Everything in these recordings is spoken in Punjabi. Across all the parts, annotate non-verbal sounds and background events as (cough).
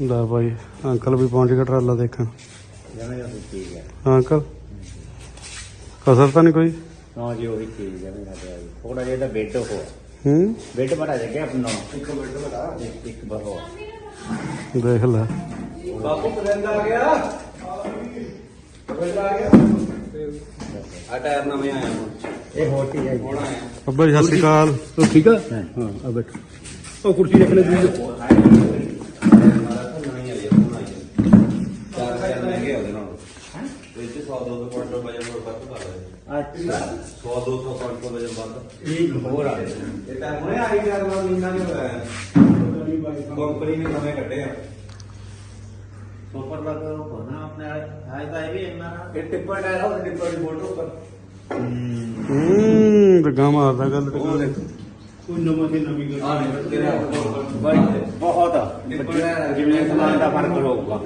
ਲੈ ਭਾਈ ਅੰਕਲ ਵੀ ਪਹੁੰਚ ਗਿਆ ਟਰਾਲਾ ਦੇਖਣ। ਉਹੀ ਹੈ ਹਾਂ ਅੰਕਲ? ਕਸਰ ਤਾਂ ਨਹੀਂ ਕੋਈ? ਹਾਂ ਜੀ ਉਹੀ ਚੀਜ਼ ਹੈ ਮੇਰਾ ਤੇ ਥੋੜਾ ਜਿਹਾ ਤਾਂ ਬੈੱਡ ਹੋ ਹੂੰ? ਬੈੱਡ ਬੜਾ ਜਗਿਆ ਆਪਣਾ। ਇੱਕ ਬੈੱਡ ਬੜਾ। ਇੱਕ ਇੱਕ ਬਹੋ ਦੇਖ ਲੈ। ਬਾਪੂ ਪਸੰਦ ਆ ਗਿਆ। ਪਸੰਦ ਆ ਗਿਆ। ਆ ਟਾਇਰ ਨਵੇਂ ਆਇਆ ਹੁਣ। ਇਹ ਹੋਟੀ ਹੈ ਹੁਣ ਆਇਆ। ਅੱਬਾ ਜੀ ਸਤਿ ਸ਼੍ਰੀ ਅਕਾਲ। ਉਹ ਠੀਕ ਆ? ਹਾਂ। ਹਾਂ ਆ ਬੈਠ। ਉਹ ਕੁਰਸੀ ਰੱਖ ਲੈ ਦੂਜੀ ਨਵੀਂ ਆਈ ਹੁਣ ਆਈ ਚਾਰ ਚਾਰ ਮਹਿੰਗੇ ਉਹਦੇ ਨਾਲ ਵਿੱਚ 100 200 ਕੁਇੰਟਲ ਵਜਨ ਹੋਰ ਵੱਧ ਪਾ ਦੇ ਅੱਛਾ 100 200 ਕੁਇੰਟਲ ਵਜਨ ਵੱਧ। ਇਹ ਹੋਰ ਆ ਇਹ ਤਾਂ ਹੁਣੇ ਆਈ ਟਾਇਰ ਨਾਲ ਮਹੀਨਾ ਨਹੀਂ ਹੋਇਆ ਕੰਪਨੀ ਨੇ ਨਵੇਂ ਕੱਢੇ ਆ। ਸੁਪਰ ਲੱਗ ਹੋਣਾ ਆਪਣੇ ਹਾਈ ਤਾਂ ਇਹ ਵੀ ਇੰਨਾ ਨਾ। ਇਹ ਟਿੱਪਰ ਟਾਇਰ ਉਹ ਟਿੱਪਰ ਦੀ ਫੋਟੋ ਉੱਪਰ। ਹੂੰ ਤੇ ਗਾਂ ਮਾਰਦਾ ਗੱਲ ਉਹ ਦੇਖ। ਕੋਈ ਨਵਾਂ ਤੇ ਨਵੀਂ ਗੱਲ ਆ ਨਹੀਂ ਤੇਰਾ ਬਹੁਤ ਟਿੱਪਰ ਟਾਇਰ ਜਿਵੇਂ ਸਮਾਨ ਦਾ ਫ਼ਰਕ ਹੋਊਗਾ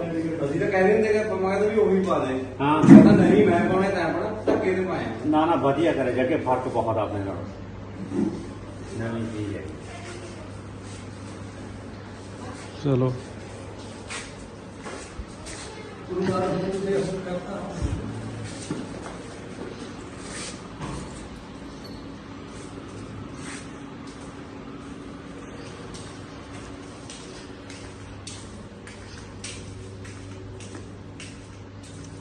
ਅਸੀਂ ਤਾਂ ਕਹਿੰਦੇ ਹੁੰਦੇ ਕਿ ਪਮਾ ਵੀ ਉਹੀ ਪਾ ਦੇ। ਹਾਂ। ਕਹਿੰਦਾ ਨਹੀਂ ਮੈਂ ਪਾਉਣੇ ਤਾਂ ਆਪਣਾ। ਧੱਕੇ ਤੇ ਪਾਇਆ ਨਾ ਨਾ ਵਧੀਆ ਕਰੇ ਜੱਗੇ ਫ਼ਰਕ ਬਹੁਤ ਆ ਆਪਣੇ ਨਾਲ ਨਵੀਂ ਚੀਜ਼ ਹੈ ਚਲੋ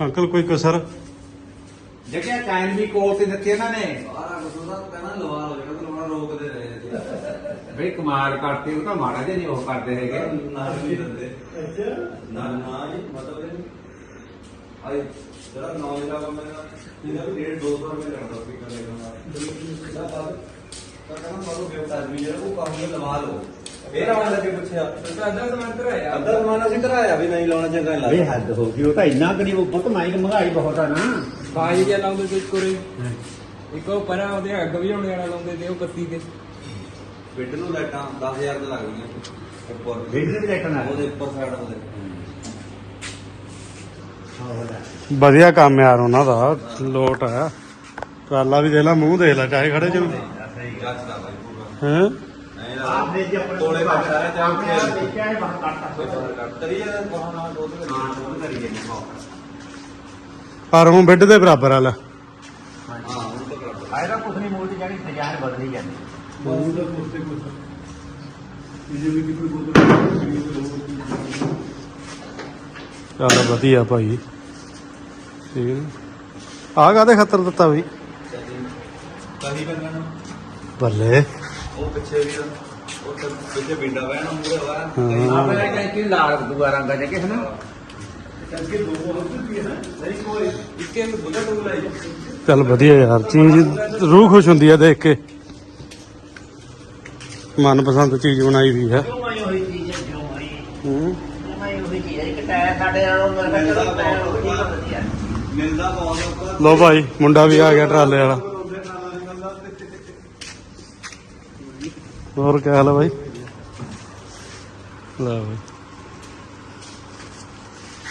ਅੰਕਲ ਕੋਈ ਕਸਰ ਜੱਗੇ ਕਾਇਨ ਵੀ ਕੋਲ ਤੇ ਦਿੱਤੀ ਇਹਨਾਂ ਨੇ। ਸਾਰਾ ਕੁਝ ਉਹਦਾ ਕਹਿੰਦਾ ਲਵਾ ਲਓ ਜਿਹੜਾ ਲਵਾਉਣਾ ਰੋਕਦੇ ਰਹੇ ਸੀ ਬਈ ਕਮਾਲ ਕਰਤੀ ਉਹ ਤਾਂ ਮਾੜਾ ਜਿਹਾ ਨਹੀਂ ਉਹ ਕਰਦੇ ਹੈਗੇ। ਨਾਲ ਨਹੀਂ ਦਿੰਦੇ। ਅੱਛਾ। ਨਾ ਨਾ ਜੀ ਮਤਲਬ ਆਈ ਜਿਹੜਾ ਨੌਲੇਜ ਦਾ ਕੰਮ ਹੈ ਇਹਦਾ ਵੀ 1.5 200 ਰੁਪਏ ਲੱਗਦਾ ਸਪੀਕਰ ਲੈਣ ਦਾ ਇਹਦਾ ਬਾਅਦ ਤਾਂ ਕਹਿੰਦਾ ਮਾਰੋ ਬੇਵਕਤ ਆਦਮੀ ਜਿਹੜਾ ਉਹ ਕੰਮ ਨੂੰ ਲਵਾ ਲਓ। ਫੇਰ ਆਉਣ ਲੱਗੇ ਪੁੱਛਿਆ ਅੱਧਾ ਸਮਾਨ ਕਰਾਇਆ ਅੱਧਾ ਸਮਾਨ ਅਸੀਂ ਕਰਾਇਆ ਵੀ ਨਹੀਂ ਲਾਉਣਾ ਚੰਗਾ ਲੱਗਦਾ। ਹੱਦ ਹੋ ਗਈ ਉਹ ਤਾਂ ਇੰਨਾ ਕਰੀ ਉਹ ਬਹੁਤ ਮਹਿੰਗੀ ਮਹਿੰਗਾਈ ਬਹੁਤ ਆ ਨਾ। ਬਾਈ ਜਿਹਾ ਲਾਉਂਦੇ ਤੇ ਕੋਰੇ? ਇੱਕ ਉਹ ਪਰਾਂ ਉਹਦੇ ਅੱਗ ਵੀ ਹੋਣੇ ਵਾਲਾ ਲਾਉਂਦੇ ਤੇ ਉਹ ਬੱਤੀ ਤੇ। ਬਿੱਡ ਨੂੰ ਲਾਈਟਾਂ 10000 ਤੇ ਲੱਗਦੀਆਂ ਉੱਪਰ। ਬਿਜਲੀ ਵੀ ਦੇਖਣਾ ਉਹਦੇ ਉੱਪਰ ਸਾਈਡ ਉਹਦੇ। ਵਧੀਆ ਕੰਮ ਯਾਰ ਉਹਨਾਂ ਦਾ ਲੋਟ ਹੈ ਟਰਾਲਾ ਵੀ ਦੇਖ ਲੈ ਮੂੰਹ ਦੇਖ ਲੈ ਚਾਹੇ ਖੜੇ ਚ ਜੱਜਦਾ ਬਾਈ ਪੂਰਾ ਹੈ? ਐਂ ਆਪ ਦੇ ਜੀ ਆਪਣੇ ਕੋਲੇ ਬੈਠਾ ਰਿਹਾ ਤੇ ਆਪਣੇ ਆਪ ਆਪ ਦੇਖਿਆ ਹੈ ਬਾਹਰ ਕੱਟਦਾ ਕਰੀਏ ਬਾਹਰ ਨਾਲ ਦੋ ਤਿੰਨ ਹਾਂ ਉਹ ਕਰੀ ਜਾਂਦੇ ਹਾਂ ਪਰ ਹੁਣ ਬੈੱਡ ਦੇ ਬਰਾਬਰ ਆ ਲੈ। ਹਾਂ ਹੁਣ ਤਾਂ ਬਰਾਬਰ ਆਇਰਾ ਕੁਛ ਨਹੀਂ ਮੂਲ ਦੀ ਜਾਨੀ ਡਿਜ਼ਾਈਨ ਬਦਲੀ ਜਾਂਦੀ। ਕਿ ਚੱਲ ਵਧੀਆ ਭਾਈ। ਠੀਕ। ਹੈ ਆ ਕਾਦੇ ਖਤਰ ਦਿੱਤਾ ਬਈ? ਕਹੀ ਬੰਦਾ ਨੂੰ ਬੱਲੇ। ਉਹ ਪਿੱਛੇ ਵੀ ਉਹ ਤਾਂ ਪਿੱਛੇ ਬਿੰਡਾ ਵੈਣਾ ਮੂਰੇ ਵਾ। ਹਾਂ। ਆਪਣੇ ਟੈਂਕੀ ਲਾਲ ਦੂਆ ਰੰਗ ਕੋਈ ਇੱਕੇ ਨੂੰ। ਚੱਲ ਵਧੀਆ ਯਾਰ, ਚੀਜ਼, ਰੂਹ ਖੁਸ਼ ਹੁੰਦੀ ਆ ਦੇਖ ਕੇ। ਮਨਪਸੰਦ ਚੀਜ਼ ਬਣਾਈ ਵੀ ਹੈ। ਹੂੰ ਲੋ ਭਾਈ, ਮੁੰਡਾ ਵੀ ਆ ਗਿਆ ਟਰਾਲੇ ਵਾਲਾ। ਹੋਰ ਕੀ ਹਾਲ ਹੈ ਭਾਈ? ਲੈ ਭਾਈ।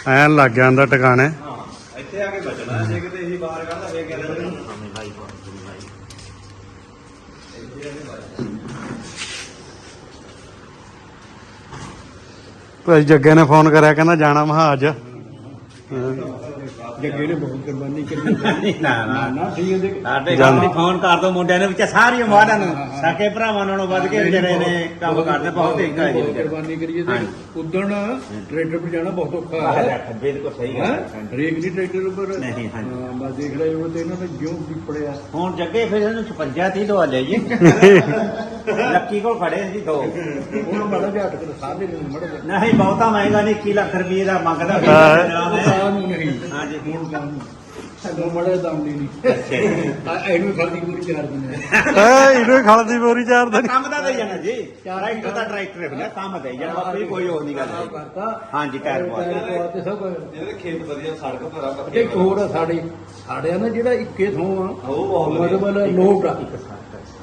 ਐਨ ਲੱਗ ਗਿਆ ਅੰਦਰ ਟਿਕਾਣੇ। ਹਾਂ ਇੱਥੇ ਆ ਕੇ ਬਚਣਾ ਜੇ ਕਿਤੇ ਇਹੀ ਬਾਹਰ ਕੱਢਦਾ ਫੇਰ ਕਹਿੰਦੇ ਨੇ ਹਮੇ ਭਾਈ ਬਹੁਤ ਭਾਈ ਜੱਗੇ ਨੇ ਫੋਨ ਕਰਿਆ ਕਹਿੰਦਾ ਜਾਣਾ ਮਹਾਜ ਜੱਗੇ ਨੇ ਬਹੁਤ ਕੁਰਬਾਨੀ ਕਰੀ। (laughs) ਨਾ ਨਾ। ਨਾ ਠੀਕ ਹੈ ਦੇਖ ਸਾਡੇ ਜਾਣ- ਘਰ ਫੋਨ ਕਰ ਦੋ ਮੁੰਡਿਆਂ ਨੇ ਵਿੱਚ ਸਾਰੀ ਉਮਰਾਂ ਨੂੰ। ਸਾਕੇ ਭਰਾਵਾਂ ਨਾਲੋਂ ਵੱਧ ਕੇ ਵਿਚਾਰੇ ਨੇ ਕੰਮ ਕਰਦੇ ਬਹੁਤ ਹੈ ਜੀ ਕੁਰਬਾਨੀ ਕਰੀਏ। ਤੇ ਉਦਣ ਟਰੈਕਟਰ 'ਤੇ ਜਾਣਾ ਬਹੁਤ ਔਖਾ ਹੈ ਬਿਲਕੁਲ ਸਹੀ ਗੱਲ ਹੈਂ? ਹਰੇਕ ਨਹੀਂ ਟਰੈਕਟਰ ਉੱਪਰ। ਨਹੀਂ। ਹਾਂ, ਬਸ ਦੇਖ ਰਹੇ ਹੋ ਤੇ ਇਹਨਾਂ ਨੇ ਜਿਉਂ ਵੀ ਪੜਿਆ। ਹੁਣ ਜੱਗੇ ਫਿਰ ਇਹਨੂੰ 56 30 ਦਵਾ ਲਿਆ ਜੀ। (laughs) ਲੱਕੀ ਕੋਲ ਖੜੇ ਸੀ ਦੋ। ਉਹਨੂੰ ਮਾੜਾ ਜਿਹਾ ਅਟਕ ਸਾਰੇ ਨੂੰ ਮੜ ਜਾ। ਨਹੀਂ ਬਹੁਤਾ ਮਹਿੰਗਾ ਨਹੀਂ 21 ਲੱਖ ਰੁਪਏ ਦਾ ਮੰਗਦਾ ਵੀ ਹਾਂ। ਜਨਾਬ ਨੇ। ਨਹੀਂ ਹਾਂਜੀ। ਨੂੰ ਸਾਡਾ ਮੜਾ ਦਾਮ ਨਹੀਂ। ਆ ਇਹਨੂੰ ਫਰਦੀ ਪੂਰੀ ਚਾਰ ਦਿਨ। ਐ ਇਹਨੂੰ ਖਲਦੀ ਬੋਰੀ ਚਾਰ ਦਿਨ। ਕੰਮ ਦਾ ਦੇ ਜਾਣਾ ਜੀ। ਟਰੈਕਟਰ ਦਾ ਟਰੈਕਟਰ ਹੁੰਦਾ ਕੰਮ ਦੇ ਜਾਣਾ ਬਾਕੀ ਕੋਈ ਹੋਰ ਨਹੀਂ ਗੱਲ ਹੈ ਕਰਤਾ। ਹਾਂਜੀ ਟਾਇਰ ਪਵਾ ਟਾਇਰ ਪਵਾ ਤੇ ਸਭ ਕੁਝ। ਇਹਦੇ ਖੇਤ ਵਧੀਆ ਸੜਕ ਭਰਾ ਤੇ ਪੱਕੇ ਇੱਕ ਹੋਰ ਆ ਸਾਡੇ ਸਾਡਿਆਂ ਦਾ ਜਿਹੜਾ ਇੱਕੇ ਥੋਂ ਆ ਉਹ ਬਹੁਤ ਵਧੀਆ। ਮਤਲਬ ਲੋਟ ਆ।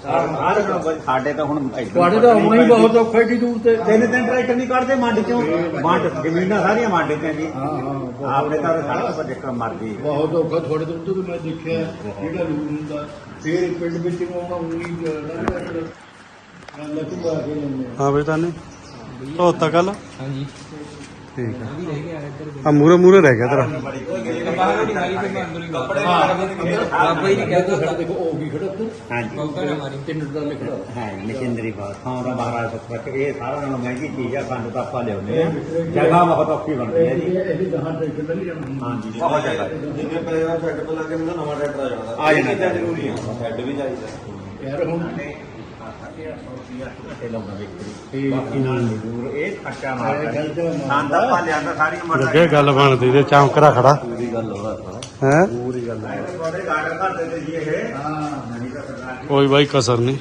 ਸਾਡੇ ਤਾਂ ਹੁਣ ਤੁਹਾਡੇ ਤਾਂ ਆਉਣਾ ਹੀ ਬਹੁਤ ਔਖਾ ਏਡੀ ਦੂਰ ਤੇ। ਤਿੰਨ ਤਿੰਨ ਟਰੈਕਟਰ ਨਹੀਂ ਕੱਢਦੇ ਮੰਡ ਚੋਂ। ਮੰਡ ਜ਼ਮੀਨਾਂ ਸਾਰੀਆਂ ਮੰਡ ਤੇ ਜੀ। ਹਾਂ ਹਾਂ ਆਪਨੇ ਤਾਂ ਪਰ ਦੇਖਣ ਮਰ ਗਈ ਬਹੁਤ ਔਖਾ। ਤੁਹਾਡੇ ਤੋਂ ਉੱਧਰ ਮੈਂ ਦੇਖਿਆ ਜਿਹੜਾ ਲੂਣ ਹੁੰਦਾ ਫੇਰ ਪਿੰਡ ਵਿੱਚ ਨੂੰ ਆਉਣਾ ਲੱਗਦਾ ਲੱਗ ਪਾ ਕੇ ਆ ਹਾਂ ਬਈ ਤਾਨੇ। ਧੋਤਾ ਕੱਲ ਹਾਂਜੀ। ਠੀਕ ਆ। ਆ ਮੂਰੇ ਮੂਰੇ ਰਹਿ ਗਿਆ ਤੇਰਾ। ਬਾਬਾ ਹੀ ਨਹੀਂ ਕਹਿੰਦਾ ਸਾਡਾ ਦੇਖੋ ਉਹ ਵੀ ਖੜਾ ਉੱਧਰ ਹਾਂਜੀ ਬਾਬਾ ਨਾ ਮਾਰੀ ਤਿੰਨ ਦਾ ਲਿਖਦਾ ਹੈ ਮਸ਼ੀਨਰੀ ਬਾਤ ਹਾਂ ਦਾ ਮਹਾਰਾਜ ਸਤਪਤ ਇਹ ਸਾਰਾ ਨਾਲੋਂ ਮਹਿੰਗੀ ਚੀਜ਼ ਆ ਸਾਨੂੰ ਤਾਂ ਆਪਾਂ ਲਿਆਉਂਦੇ ਆ ਜਗ੍ਹਾ ਬਹੁਤ ਔਖੀ ਬਣਦੀ ਹੈ ਜੀ। ਇਹ ਇਹ ਜਹਾਂ ਟਰੈਕਟਰ ਨਹੀਂ ਜਾਣਾ ਹਾਂਜੀ ਬਹੁਤ ਜਗ੍ਹਾ ਹੈ। ਜਿੰਨੇ ਪਏ ਆ ਛੱਡ ਤੋਂ ਲੱਗੇ ਮੈਨੂੰ ਨਵਾਂ ਟਰੈਕਟਰ ਆ ਜਾਣਾ। ਆ ਜਾਣਾ। ਇਹ ਚੀਜ਼ਾਂ ਜ਼ਰੂਰੀ ਆ। ਹੈਡ ਵੀ ਚਾਹੀਦਾ ਯਾਰ ਹੁਣ ਇਹ ਲਾਉਣਾ ਵੇਖੀ ਬਾਕੀ ਨਾਲ ਜ਼ਰੂਰ ਇਹ ਖਰਚਾ ਗੱਲ ਮਾਰਦਾ ਤੇ ਮਾਰ- ਲਿਆਂਦਾ ਸਾਰੀ ਉਮਰ ਦਾ ਲੱਗੇ ਗੱਲ ਬਣਦੀ ਤੇ ਚੌਂਕਰਾ ਖੜਾ। ਪੂਰੀ ਗੱਲ ਹੋ? ਰਹਾ ਹੈ ਪੂਰੀ ਗੱਲ ਹੈ ਤੁਹਾਡੇ ਗਾਰਡਨ ਘਰ ਦੇ ਤੇ ਜੀ ਇਹ ਹਾਂ ਕੋਈ ਬਾਈ ਕਸਰ ਨਹੀਂ।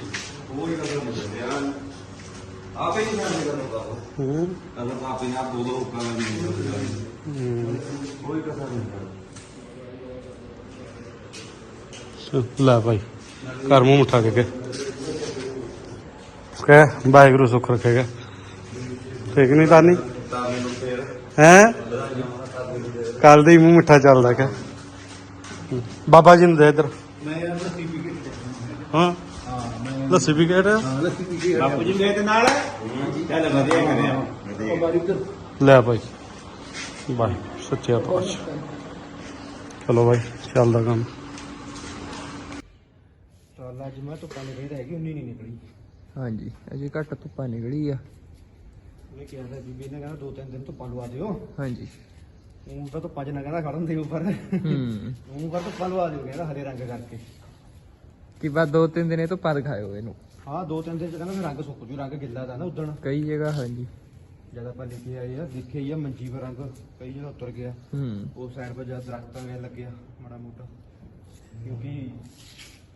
ਪੂਰੀ ਗੱਲ ਹੋ। ਆਪੇ ਹੀ ਜਾਣੇ ਕਰਦਾ ਹੂੰ ਕੱਲ ਆਪੇ ਆਪ ਦੋ ਦੋ ਹੁੱਕਾਂ ਲੱਗੀ ਕੋਈ ਕਸਰ ਨਹੀਂ ਲੈ ਭਾਈ ਘਰ ਮੂੰਹ ਮੁੱਠਾ ਕੇ ਕੇ ਕਹਿ ਵਾਹਿਗੁਰੂ ਸੁੱਖ ਰੱਖੇਗਾ। ਠੀਕ ਨਹੀਂ ਤਾਨੀ? ਤਾਂ ਹੈ? ਕੱਲ ਦੇ ਮੂੰਹ ਮਿੱਠਾ ਚੱਲਦਾ ਕਿ। ਬਾਬਾ ਜੀ ਨੂੰ ਦੇ ਇੱਧਰ। ਮੈਂ ਯਾਰ ਲੱਸੀ ਪੀ ਕੇ ਹਾਂ ਹਾਂ ਮੈਂ ਲੱਸੀ ਵੀ ਕਹਿ ਰਿਹਾ ਹਾਂ ਲੱਸੀ ਪੀ ਕੇ ਬਾਪੂ ਜੀ ਗਏ ਤੇ ਨਾਲ। ਚੱਲ ਵਧੀਆ ਕਰਿਆ। ਉਹ ਬਾਰੀ ਉੱਧਰ ਲੈ ਭਾਈ। ਬਾਈ ਸੱਚਿਆ ਪਾਤਸ਼ਾਹ। ਚਲੋ ਭਾਈ ਚੱਲਦਾ ਕੰਮ। ਚੱਲ ਅੱਜ ਮੈਂ ਧੁੱਪਾਂ ਨਿਕਲੀ ਤਾਂ ਹੈਗੀ ਉਨੀ ਨਹੀਂ ਨਿਕਲੀ। ਹਾਂਜੀ ਅਜੇ ਘੱਟ ਧੁੱਪਾਂ ਨਿਕਲੀ ਆ। ਉਹਨੇ ਕਿਹਾ ਤਾਂ ਬੀਬੀ ਨੇ ਕਹਿੰਦਾ ਦੋ ਤਿੰਨ ਦਿਨ ਧੁੱਪਾਂ ਲਵਾ ਦਿਓ। ਹਾਂਜੀ। ਉਹ ਤਾਂ ਧੁੱਪਾਂ 'ਚ ਨਾ ਕਹਿੰਦਾ ਖੜਨ ਦੇ ਉੱਪਰ। ਹੂੰ। ਉਹ ਪਰ ਧੁੱਪਾਂ ਲਵਾ ਦਿਓ ਕਹਿੰਦਾ ਹਰੇ ਰੰਗ ਕਰਕੇ। ਕਿ ਬਾਅਦ ਦੋ ਤਿੰਨ ਦਿਨੇ ਧੁੱਪਾਂ ਦਿਖਾਇਓ ਇਹਨੂੰ। ਹਾਂ ਦੋ ਤਿੰਨ ਦਿਨ 'ਚ ਕਹਿੰਦਾ ਫਿਰ ਰੰਗ ਸੁੱਕ ਜੂ ਰੰਗ ਗਿੱਲਾ ਦਾ ਨਾ ਉਦਣ। ਕਈ ਜਗ੍ਹਾ ਹਾਂਜੀ। ਜਦ ਆਪਾਂ ਲਿਖੇ ਆਏ ਆ ਦੇਖੇ ਹੀ ਆ ਮੰਜੀ ਪਰ ਰੰਗ ਕਈ ਜਗ੍ਹਾ ਉਤਰ ਗਿਆ। ਹੂੰ। ਉਸ ਸਾਈਡ 'ਤੇ ਜਦ ਦਰਖਤਾਂ ਵੇ ਲੱਗਿਆ ਮਾੜਾ ਮੋਟਾ। ਕਿਉਂਕਿ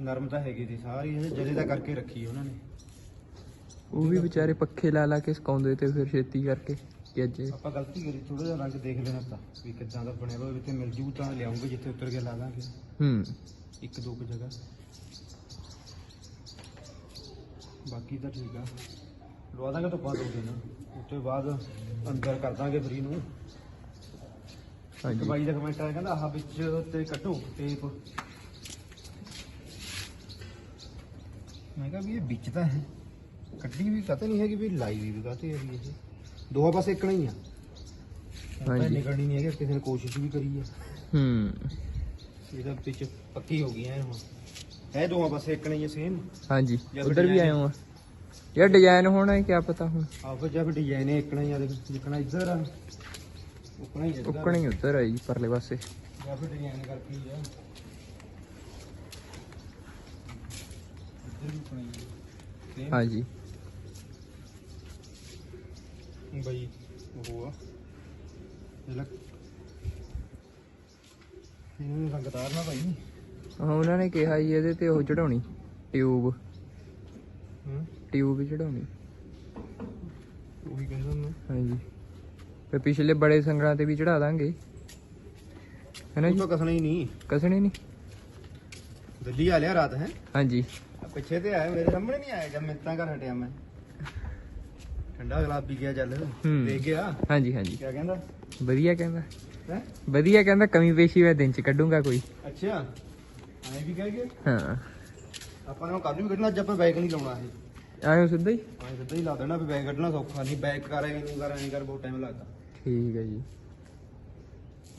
ਨਰਮ ਤਾਂ ਹੈਗੀ ਸੀ ਸਾਰੀ ਇਹ ਜਦੇ ਦਾ ਕਰਕੇ ਰੱਖੀ ਉਹਨਾਂ ਨੇ। ਉਹ ਵੀ ਵਿਚਾਰੇ ਪੱਖੇ ਲਾ ਲਾ ਕੇ ਸੁਕਾਉਂਦੇ ਤੇ ਫਿਰ ਛੇਤੀ ਕਰਕੇ ਕਿ ਅੱਜ ਆਪਾਂ ਗਲਤੀ ਕਰੀ ਥੋੜਾ ਜਿਹਾ ਰੰਗ ਦੇਖ ਲੈਣਾ ਤਾਂ ਵੀ ਕਿੱਦਾਂ ਦਾ ਬਣਿਆ ਹੋਇਆ ਜਿੱਥੇ ਮਿਲ ਜੂ ਤਾਂ ਲਿਆਉਂਗੇ ਜਿੱਥੇ ਉਤਰ ਕੇ ਲਾ ਦਾਂਗੇ। ਹੂੰ। ਇੱਕ ਦੋ ਕੁ ਜਗ੍ਹਾ। ਬਾਕੀ ਤਾਂ ਠੀਕ ਆ। ਲਵਾ ਦਾਂਗੇ ਤਾਂ ਬਾਅਦ ਹੋ ਦੇਣਾ ਉਸ ਤੋਂ ਬਾਅਦ ਅੰਦਰ ਕਰ ਦਾਂਗੇ ਫਰੀ ਨੂੰ। ਹਾਂਜੀ। ਬਾਈ ਦਾ ਕਮੈਂਟ ਆਇਆ ਕਹਿੰਦਾ ਆਹ ਵਿੱਚ ਤੇ ਕੱਟੋ ਟੇਪ ਮੈਂ ਕਿਹਾ ਵੀ ਇਹ ਵਿੱਚ ਤਾਂ ਹੈ। ਕੱਢੀ ਵੀ ਕਹਤੇ ਨਹੀਂ ਹੈਗੀ ਵੀ ਲਾਈ ਵੀ ਕਹਤੇ ਹੈਗੀ ਇਹ। ਦੋਹਾਂ ਪਾਸੇ ਇੱਕਣਾ ਹੀ ਆ। ਹਾਂਜੀ। ਹਾਂਜੀ। ਨਿਕਲਣੀ ਨਹੀਂ ਹੈਗੀ ਕਿਸੇ ਨੇ ਕੋਸ਼ਿਸ਼ ਵੀ ਕਰੀ ਆ। ਹੂੰ। ਇਹਦਾ ਵਿੱਚ ਪੱਕੀ ਹੋ ਗਈ ਐ ਹੁਣ। ਹੈ ਦੋਹਾਂ ਪਾਸੇ ਇੱਕਣਾ ਹੀ ਆ ਸੇਮ ਹਾਂਜੀ ਜਾਂ ਉਧਰ ਵੀ design ਆਏ ਹਾਂ। ਯਾਰ ਡਿਜ਼ਾਈਨ ਹੋਣਾ ਹੈ ਕੀ ਪਤਾ ਹੁਣ। ਆ ਫਿਰ ਜਾਂ ਫਿਰ ਡਿਜ਼ਾਈਨ ਇੱਕਣਾ ਹੀ ਆ ਦੇਖ ਜਿੱਕਣਾ ਇੱਧਰ ਆ ਉੱਕਣਾ ਹੀ ਇੱਧਰ ਆ। ਉੱਕਣ ਹੀ ਉਧਰ ਆਈ ਪਰਲੇ ਪਾਸੇ। ਜਾਂ ਫਿਰ ਡਿਜ਼ਾਈਨ ਕਰਕੇ ਹੀ ਆ। ਇੱਧਰ ਵੀ ਉੱਕਣਾ ਹੀ ਆ। Same। ਹਾਂਜੀ। ਬਈ ਉਹ ਆ। ਇਹ ਲੱਗ ਇਹਨੂੰ ਰੰਗ ਤਾਰਨਾ ਭਾਈ। ਹਾਂ ਉਹਨਾਂ ਨੇ ਕਿਹਾ ਜੀ ਇਹਦੇ ਤੇ ਉਹ ਚੜਾਉਣੀ ਟਿਊਬ। ਹੂੰ? ਟਿਊਬ ਚੜਾਉਣੀ ਉਹੀ ਕਹਿੰਦਾ ਮੈਂ ਹਾਂਜੀ। ਫਿਰ ਪਿਛਲੇ ਬੜੇ ਸੰਗਰਾਂ ਤੇ ਵੀ ਚੜਾ ਦਾਂਗੇ। ਹੈਨਾ ਉਹ ਜੀ? ਤਾਂ ਕਸਣਾ ਹੀ ਨਹੀਂ। ਕਸਣੇ ਨਹੀਂ। ਦਿੱਲੀ ਆ ਲਿਆ ਰਾਤ ਹੈ? ਹਾਂਜੀ। ਪਿੱਛੇ ਤੇ ਆਇਆ ਮੇਰੇ ਸਾਹਮਣੇ ਨਹੀਂ ਆਇਆ ਜਦ ਮਿੰਤਾਂ ਕਰ ਹਟਿਆ ਮੈਂ। ਠੰਡਾ ਗਲਾਬ ਪੀ ਗਿਆ ਚੱਲ। ਹੂੰ। ਦੇਖ ਗਿਆ? ਹਾਂਜੀ ਹਾਂਜੀ। ਕਿਆ ਕਹਿੰਦਾ? ਵਧੀਆ ਕਹਿੰਦਾ। ਹੈ? ਵਧੀਆ ਕਹਿੰਦਾ ਕਮੀ ਪੇਸ਼ੀ ਮੈਂ ਦਿਨ ਚ ਕੱਢੂੰਗਾ ਕੋਈ। ਅੱਛਾ। ਐਂ ਵੀ ਕਹਿ ਗਏ ਹਾਂ। ਆਪਾਂ ਨੇ ਕੱਲ ਵੀ ਕੱਢਣਾ ਅੱਜ ਆਪਾਂ ਬੈਗ ਨਹੀਂ ਲਾਉਣਾ ਇਹ। ਆਇਓ ਸਿੱਧਾ ਹੀ? ਐਂ ਸਿੱਧਾ ਹੀ ਲਾ ਦੇਣਾ ਵੀ ਬੈਗ ਕੱਢਣਾ ਸੌਖਾ ਨਹੀਂ। ਬੈਗ ਕਰ ਐਂ ਨੂੰ ਕਰ ਐਂ ਕਰ ਬਹੁਤ ਟਾਈਮ ਲੱਗਦਾ। ਠੀਕ ਹੈ ਜੀ।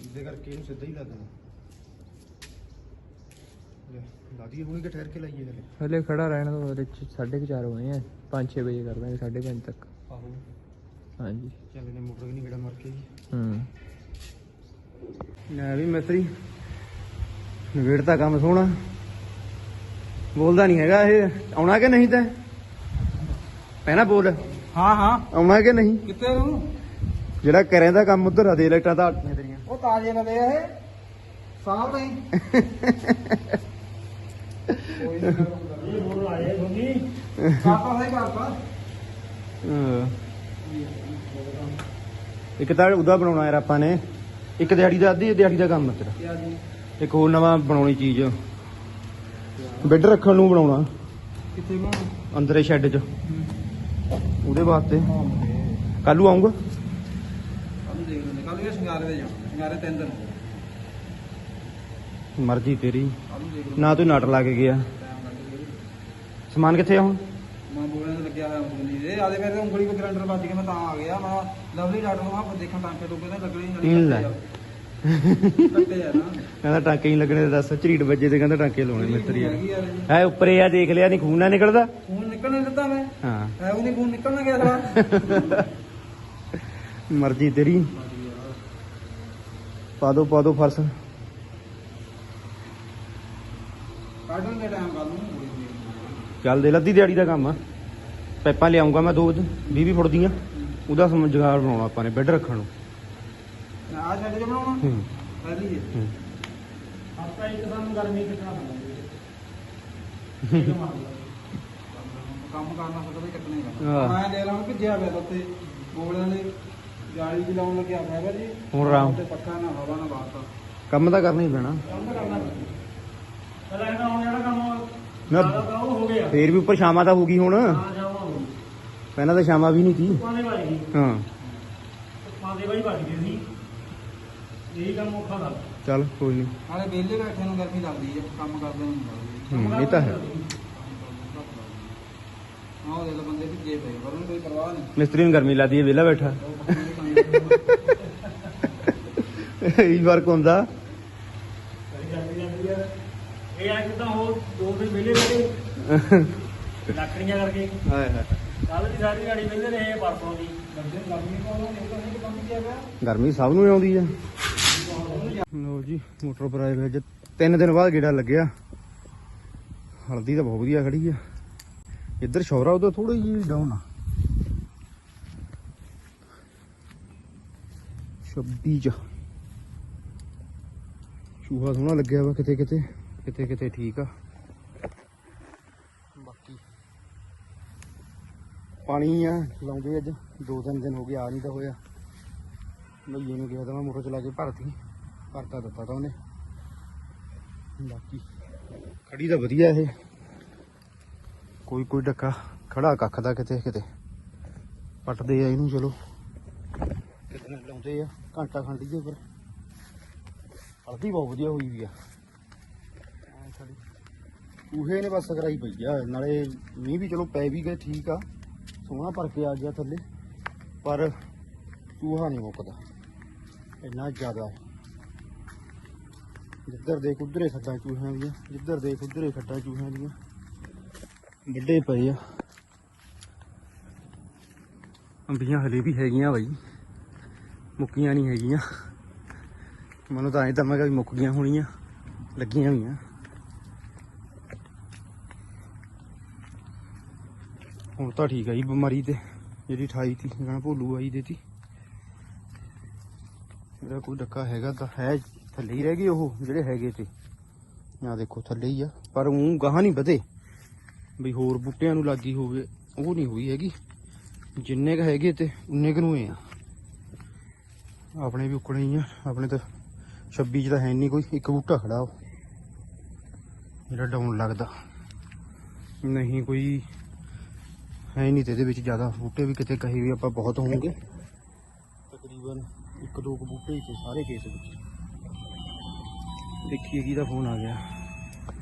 ਇਹਦੇ ਕਰਕੇ ਇਹਨੂੰ ਸਿੱਧਾ ਹੀ ਲਾ ਦੇਣਾ। ਲੈ, ਲਾ ਦਈਏ ਹੁਣੀ ਕਿ ਠਹਿਰ ਕੇ ਲਾਈਏ ਹਲੇ। ਹਲੇ ਖੜਾ ਰਹਿਣ ਦੋ ਉਹਦੇ ਚ 4:30 ਹੋਏ ਆ। 5-6 ਵਜੇ ਕਰ ਦਾਂਗੇ 5:30 ਤੱਕ। ਆਹੋ ਹਾਂਜੀ। ਚੱਲ ਇਹਨੇ ਮੋਟਰ ਕਿ ਨਹੀਂ ਗੇੜਾ ਮਾਰ ਕੇ ਜੀ ਹੂੰ। ਲੈ ਵੀ ਮਿਸਤਰੀ ਨਵੇੜਤਾ ਕੰਮ ਸੋਹਣਾ। ਬੋਲਦਾ ਨਹੀਂ ਹੈਗਾ ਇਹ। ਆਉਣਾ ਕਿ ਨਹੀਂ ਤੈਂ? ਪਹਿਣਾ ਬੋਲ। ਹਾਂ ਹਾਂ। ਆਉਣਾ ਕਿ ਨਹੀਂ? ਕਿੱਥੇ ਨੂੰ ਜਿਹੜਾ ਕਰੇ ਦਾ ਕੰਮ ਉਧਰ ਆ ਦੇ ਲਾਈਟਾਂ ਤਾਂ ਆਟੀਆਂ ਤੇਰੀਆਂ। ਉਹ ਤਾਜੇ ਨਾ ਦੇ ਇਹ। ਸਾਹਬ ਨਹੀਂ (laughs) ਕੋਈ ਨਹੀਂ ਬੋਲ ਆਏ ਧੋਨੀ ਕਾਪਾ ਹੈ ਕਾਪਾ ਹਾਂ। ਇੱਕ ਤਾਂ ਉਹਦਾ ਬਣਾਉਣਾ ਯਾਰ ਆਪਾਂ ਨੇ। ਇੱਕ ਦਿਹਾੜੀ ਦਾ ਅੱਧੀ ਦਿਹਾੜੀ ਦਾ ਕੰਮ ਆ ਤੇਰਾ। ਇੱਕ ਹੋਰ ਨਵਾਂ ਬਣਾਉਣੀ ਚੀਜ਼। ਬੈੱਡ ਰੱਖਣ ਨੂੰ ਬਣਾਉਣਾ। ਕਿੱਥੇ ਬਣਾ ਅੰਦਰੇ ਸ਼ੈੱਡ 'ਚ। ਉਹਦੇ ਵਾਸਤੇ। ਕੱਲੂ ਆਉਂਗਾ ਕੱਲ ਦੇਖ ਲੈਂਦੇ ਕੱਲ ਇਹ ਸ਼ਿੰਗਾਰੇ ਦੇ ਜਾਣਾ। ਸ਼ਿੰਗਾਰੇ ਤਿੰਨ ਦਿਨ। ਹੋ ਗਏ ਮਰਜ਼ੀ ਤੇਰੀ। ਨੂੰ ਤੂੰ ਨਟ ਲਾ ਕੇ ਗਿਆ। ਸਮਾਨ ਕਿੱਥੇ ਆ ਹੁਣ? ਮੈਂ ਬੋਲਣ ਤੇ ਲੱਗਿਆ ਹੋਇਆ ਉਂਗਲੀ ਦੇ। ਆਦੇ ਮੇਰੇ ਉਂਗਲੀ ਕੋ ਗਰੰਡਰ ਵੱਜ ਗਿਆ ਮੈਂ ਤਾਂ ਆ ਗਿਆ। ਮੈਂ ਲਵਲੀ ਡਾਕਟਰ ਨੂੰ ਆ ਦੇਖਾਂ ਟਾਂਕੇ ਟੋਕੇ ਤਾਂ ਲੱਗਣੇ ਹੀ ਲੈ। ਨਹੀਂ ਕੱਟੇ ਆ ਨਾ। ਕਹਿੰਦਾ ਟਾਂਕੇ ਹੀ ਲੱਗਣੇ ਦੱਸ ਝਰੀਟ ਵੱਜੇ ਤੇ ਕਹਿੰਦਾ ਟਾਂਕੇ ਲਾਉਣੇ ਜੀ। ਐ ਉੱਪਰੇ ਆ ਦੇਖ ਲਿਆ ਨਹੀਂ ਖੂਨ ਨਾ ਨਿਕਲਦਾ? ਖੂਨ ਨਿਕਲਣ ਦਿੱਤਾ ਮੈਂ। ਹਾਂ। ਐ ਉਹ ਨਹੀਂ ਖੂਨ ਨਿਕਲਣਾ ਗਿਆ ਸਾਲਾ। ਮਰਜ਼ੀ ਤੇਰੀ। ਪਾ ਦੋ ਪਾ ਦੋ ਫਰਸ। ਕਾਢਣ ਦੇ ਟਾਈਮ ਗੱਲ ਨੂੰ ਚੱਲ ਦੇ ਲੱਦੀ ਦਿਹਾੜੀ ਦਾ ਕੰਮ ਆ। ਪੈਪਾਂ ਲਿਆਉਂਗਾ ਮੈਂ ਦੋ 20 20 ਫੁੱਟ ਦੀਆਂ। ਉਹਦਾ ਸਮ ਜੁਗਾੜ ਬਣਾਉਣਾ ਆਪਾਂ ਨੇ ਬੈੱਡ ਰੱਖਣ ਨੂੰ। ਆ ਛੱਡ ਕੇ ਬਣਾਉਣਾ? ਹੂੰ। ਪਹਿਲੀ ਜੀ ਹੂੰ। ਹਫਤਾ ਇੱਕ ਸਾਨੂੰ ਗਰਮੀ ਕਿਤਨਾ ਪੈਂਦਾ (laughs) ਕੰਮ ਕਰਨਾ ਫਿਰ ਵੀ ਕੱਟਣੇ ਹਾਂ। ਮੈਂ ਦੇ ਲਾਂ ਭਿੱਜਿਆ ਪਿਆ ਤਾ ਉੱਤੇ ਗੋਲਿਆਂ ਦੇ ਜਾਲੀ ਚ ਲਾਉਣ ਲੱਗਿਆ ਪਿਆ ਵਾ ਜੀ। ਹੁਣ ਆਰਾਮ। ਤੇ ਪੱਕਾ ਨਾ ਹਵਾ ਨਾ ਬਾਤ ਕੰਮ ਤਾਂ ਕਰਨਾ ਹੀ ਪੈਣਾ। ਕੰਮ ਤਾਂ ਕਰਨਾ ਪਹਿਲਾਂ ਇਹਨਾਂ ਹੁਣ ਜਿਹੜਾ ਕੰਮ ਨਾ ਤਾਂ ਉਹ ਹੋ ਗਿਆ ਫੇਰ ਵੀ ਉੱਪਰ ਸ਼ਾਮਾਂ ਤਾਂ ਹੋ ਗਈ ਹੁਣ। ਹਾਂ ਜਾਵਾਂ ਹੋ ਪਹਿਲਾਂ ਤਾਂ ਸ਼ਾਮਾਂ ਵੀ ਨਹੀਂ ਸੀ। ਹਾਂ। ਪਾਦੇ ਵਾਲੀ ਵੱਜ ਗਈ ਸੀ। ਇਹ ਕੰਮ ਔਖਾ ਦਾ। ਚੱਲ ਕੋਈ ਨਹੀਂ ਹਾਲੇ ਵਿਹਲੇ ਬੈਠੇ ਨੂੰ ਗਰਮੀ ਲੱਗਦੀ ਹੈ ਕੰਮ ਕਰਦੇ ਨੂੰ ਨਹੀਂ ਲੱਗਦੀ ਹੂੰ, ਇਹ ਤਾਂ ਹੈ। ਆਹ ਉਹਦੇ ਲਈ ਬੰਦੇ ਭਿੱਜੇ ਪਏ ਪਰ ਉਹਨੂੰ ਕੋਈ ਪਰਵਾਹ ਨਹੀਂ। ਮਿਸਤਰੀ ਨੂੰ ਗਰਮੀ ਲੱਗਦੀ ਹੈ ਵਿਹਲਾ ਬੈਠਾ। ਉਹ (laughs) ਦੇ ਇਹੀ ਫ਼ਰਕ ਹੁੰਦਾ। ਇਹ ਆ ਦੋ ਦਿਨ ਵਿਹਲੇ ਬੈਠੇ ਲੱਕੜੀਆਂ ਕਰਕੇ। ਹਾਏ ਹਾਏ। ਕੱਲ ਦੀ ਸਾਰੀ ਗਾੜੀ ਵਿਹਲੇ ਰਹੇ ਪਰਸੋਂ ਦੀ ਗਰਮੀ ਸਭ ਨੂੰ ਆਉਂਦੀ ਆ। ਲੋ ਜੀ ਮੋਟਰ ਪਰ ਆਏ ਅੱਜ। ਤਿੰਨ ਦਿਨ ਬਾਅਦ ਗੇੜਾ ਲੱਗਿਆ। ਹਲਦੀ ਤਾਂ ਬਹੁਤ ਵਧੀਆ ਖੜੀ ਆ। ਇੱਧਰ ਸ਼ੌਰਾ ਉਧਰ ਥੋੜੀ ਜਿਹੀ ਡਾਊਨ ਆ। 26 ਚ। ਚੂਹਾ ਸੋਹਣਾ ਲੱਗਿਆ ਵਾ ਕਿਤੇ ਕਿਤੇ ਕਿਤੇ ਕਿਤੇ ਠੀਕ ਆ ਬਾਕੀ ਪਾਣੀ ਆ, ਲਾਉਂਦੇ ਅੱਜ। ਦੋ ਤਿੰਨ ਦਿਨ ਹੋ ਗਏ, ਆ ਨਹੀਂ ਤਾਂ ਹੋਇਆ। ਭਈਏ ਨੂੰ ਗਿਆ ਤਾਂ ਮੈਂ ਮੋਟਰ ਚਲਾ ਕੇ ਭਰਤੀ। ਭਰਤਾ ਦਿੱਤਾ ਤਾਂ ਉਹਨੇ। ਬਾਕੀ ਖੜੀ ਤਾਂ ਵਧੀਆ ਇਹ। ਕੋਈ ਕੋਈ ਡੱਕਾ ਖੜਾ ਕੱਖ ਦਾ ਕਿਤੇ ਕਿਤੇ। ਪੱਟਦੇ ਆ ਇਹਨੂੰ, ਚਲੋ। ਕਿਤੇ ਲਾਉਂਦੇ ਆ, ਘੰਟਾ ਖੰਡ ਦੇ ਉੱਪਰ ਹਲਦੀ ਬਹੁਤ ਵਧੀਆ ਹੋਈ ਵੀ ਆ। ਐਂ ਨੇ ਬਸ ਕਰਾਈ ਪਈ ਆ, ਨਾਲੇ ਮੀਂਹ ਵੀ ਚਲੋ ਪੈ ਵੀ ਗਏ ਠੀਕ ਆ। ਸੋਹਣਾ ਭਰ ਕੇ ਆ ਗਿਆ ਥੱਲੇ, ਪਰ ਚੂਹਾ ਨਹੀਂ ਮੁੱਕਦਾ। ਇੰਨਾ ਜ਼ਿਆਦਾ। ਹੈ ਜਿੱਧਰ ਦੇਖ ਉਧਰੇ ਖੱਡਾਂ ਚੂਹਿਆਂ ਦੀਆਂ, ਜਿੱਧਰ ਦੇਖ ਉਧਰੇ ਖੱਡਾਂ ਚੂਹਿਆਂ ਦੀਆਂ, ਵੱਡੇ ਪਏ ਆ। ਅੰਬੀਆਂ ਹਲੇ ਵੀ ਹੈਗੀਆਂ ਬਾਈ, ਮੁੱਕੀਆਂ ਨਹੀਂ ਹੈਗੀਆਂ। ਮੈਨੂੰ ਤਾਂ ਐਂ ਤਾਂ ਮੈਂ ਕਿਹਾ ਵੀ ਮੁੱਕ ਗਈਆਂ ਹੋਣੀਆਂ, ਲੱਗੀਆਂ ਹੋਈਆਂ। ਹੁਣ ਤਾਂ ਠੀਕ ਆ ਜੀ, ਬਿਮਾਰੀ ਤੇ। ਜਿਹੜੀ 28 ਤੀ ਗਾਣਾ ਭੋਲੂ ਆਈ ਦੇ ਤੀ। ਕੋਈ ਡੱਕਾ ਹੈਗਾ ਤਾਂ ਹੈ, ਥੱਲੇ ਹੀ ਰਹਿ ਗਏ ਉਹ, ਜਿਹੜੇ ਹੈਗੇ ਤੇ। ਆ ਦੇਖੋ, ਥੱਲੇ ਹੀ ਆ। ਪਰ ਉਹ ਗਾਹਾਂ ਨਹੀਂ ਵਧੇ। ਵੀ ਹੋਰ ਬੂਟਿਆਂ ਨੂੰ ਲੱਗੀ ਹੋਵੇ, ਉਹ ਨਹੀਂ ਹੋਈ ਹੈਗੀ। ਜਿੰਨੇ ਕ ਹੈਗੇ ਤੇ ਉਨੇ ਕ ਨੂੰ ਆ। ਆਪਣੇ ਵੀ ਉਕਣੇ ਹੀ ਆ। ਆਪਣੇ ਤਾਂ 26 ਚ ਤਾਂ ਹੈ ਨਹੀਂ ਕੋਈ, ਇੱਕ ਬੂਟਾ ਖੜਾ ਉਹ। ਜਿਹੜਾ ਡਾਊਨ ਲੱਗਦਾ। ਨਹੀਂ ਕੋਈ ਹੈ ਨਹੀਂ ਤੇ ਇਹਦੇ ਵਿੱਚ ਜ਼ਿਆਦਾ ਬੂਟੇ ਵੀ ਕਿਤੇ ਕਹੇ ਵੀ ਆਪਾਂ ਬਹੁਤ ਹੋਣਗੇ ਤਕਰੀਬਨ ਇੱਕ ਦੋ ਕੁ ਬੂਟੇ ਹੀ ਤੇ ਸਾਰੇ ਕੇਸ ਵਿੱਚ। ਦੇਖੀਏ ਕਿਹਦਾ ਫੋਨ ਆ ਗਿਆ।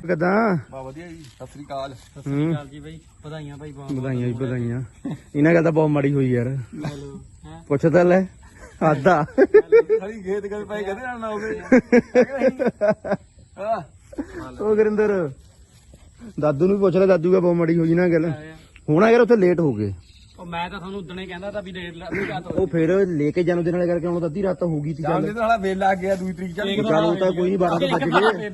ਕਦਾਂ? ਬਾ ਵਧੀਆ ਜੀ ਸਤਿ ਸ੍ਰੀ ਅਕਾਲ। ਹੂੰ। ਜੀ ਬਾਈ ਵਧਾਈਆਂ ਬਾਈ ਵਧਾਈਆਂ ਜੀ ਵਧਾਈਆਂ। ਇਹਨਾਂ ਤਾਂ ਬਹੁਤ ਮਾੜੀ ਹੋਈ ਯਾਰ। ਪੁੱਛ ਤਾਂ ਲੈ ਆਦਾ ਸਾਰੀ ਖੇਤ ਕਰ ਪਏ ਕਦੇ ਨਾਲ ਨਾ ਹੋਵੇ। ਉਹ ਗੁਰਿੰਦਰ ਦਾਦੂ ਨੂੰ ਵੀ ਪੁੱਛ ਲੈ ਦਾਦੂ ਦਾ ਬਹੁਤ ਮਾੜੀ ਹੋਈ ਨਾ ਗੱਲ। ਹੋਣਾ ਯਾਰ ਉੱਥੇ ਲੇਟ ਹੋ ਗਏ। ਉਹ ਮੈਂ ਤਾਂ ਤੁਹਾਨੂੰ ਉਦਣੇ ਕਹਿੰਦਾ ਤਾਂ ਵੀ ਲੇਟ ਲੱਗੀ ਰਾਤ ਉਹ ਫਿਰ ਲੈ ਕੇ ਜਨਮ ਦਿਨ ਵਾਲੇ ਕਰਕੇ ਹੁਣ ਤਾਂ ਅੱਧੀ ਰਾਤ ਤਾਂ ਹੋ ਗਈ ਸੀ ਚੱਲ ਚੱਲ। ਤੇ ਸਾਲਾ ਵੇਲ ਲੱਗ ਗਿਆ ਦੂਜੀ ਤਰੀਕ ਚੱਲ ਚੱਲ ਉਹ ਤਾਂ ਕੋਈ ਨਹੀਂ 12 ਤਾਂ ਵੱਜ ਗਏ।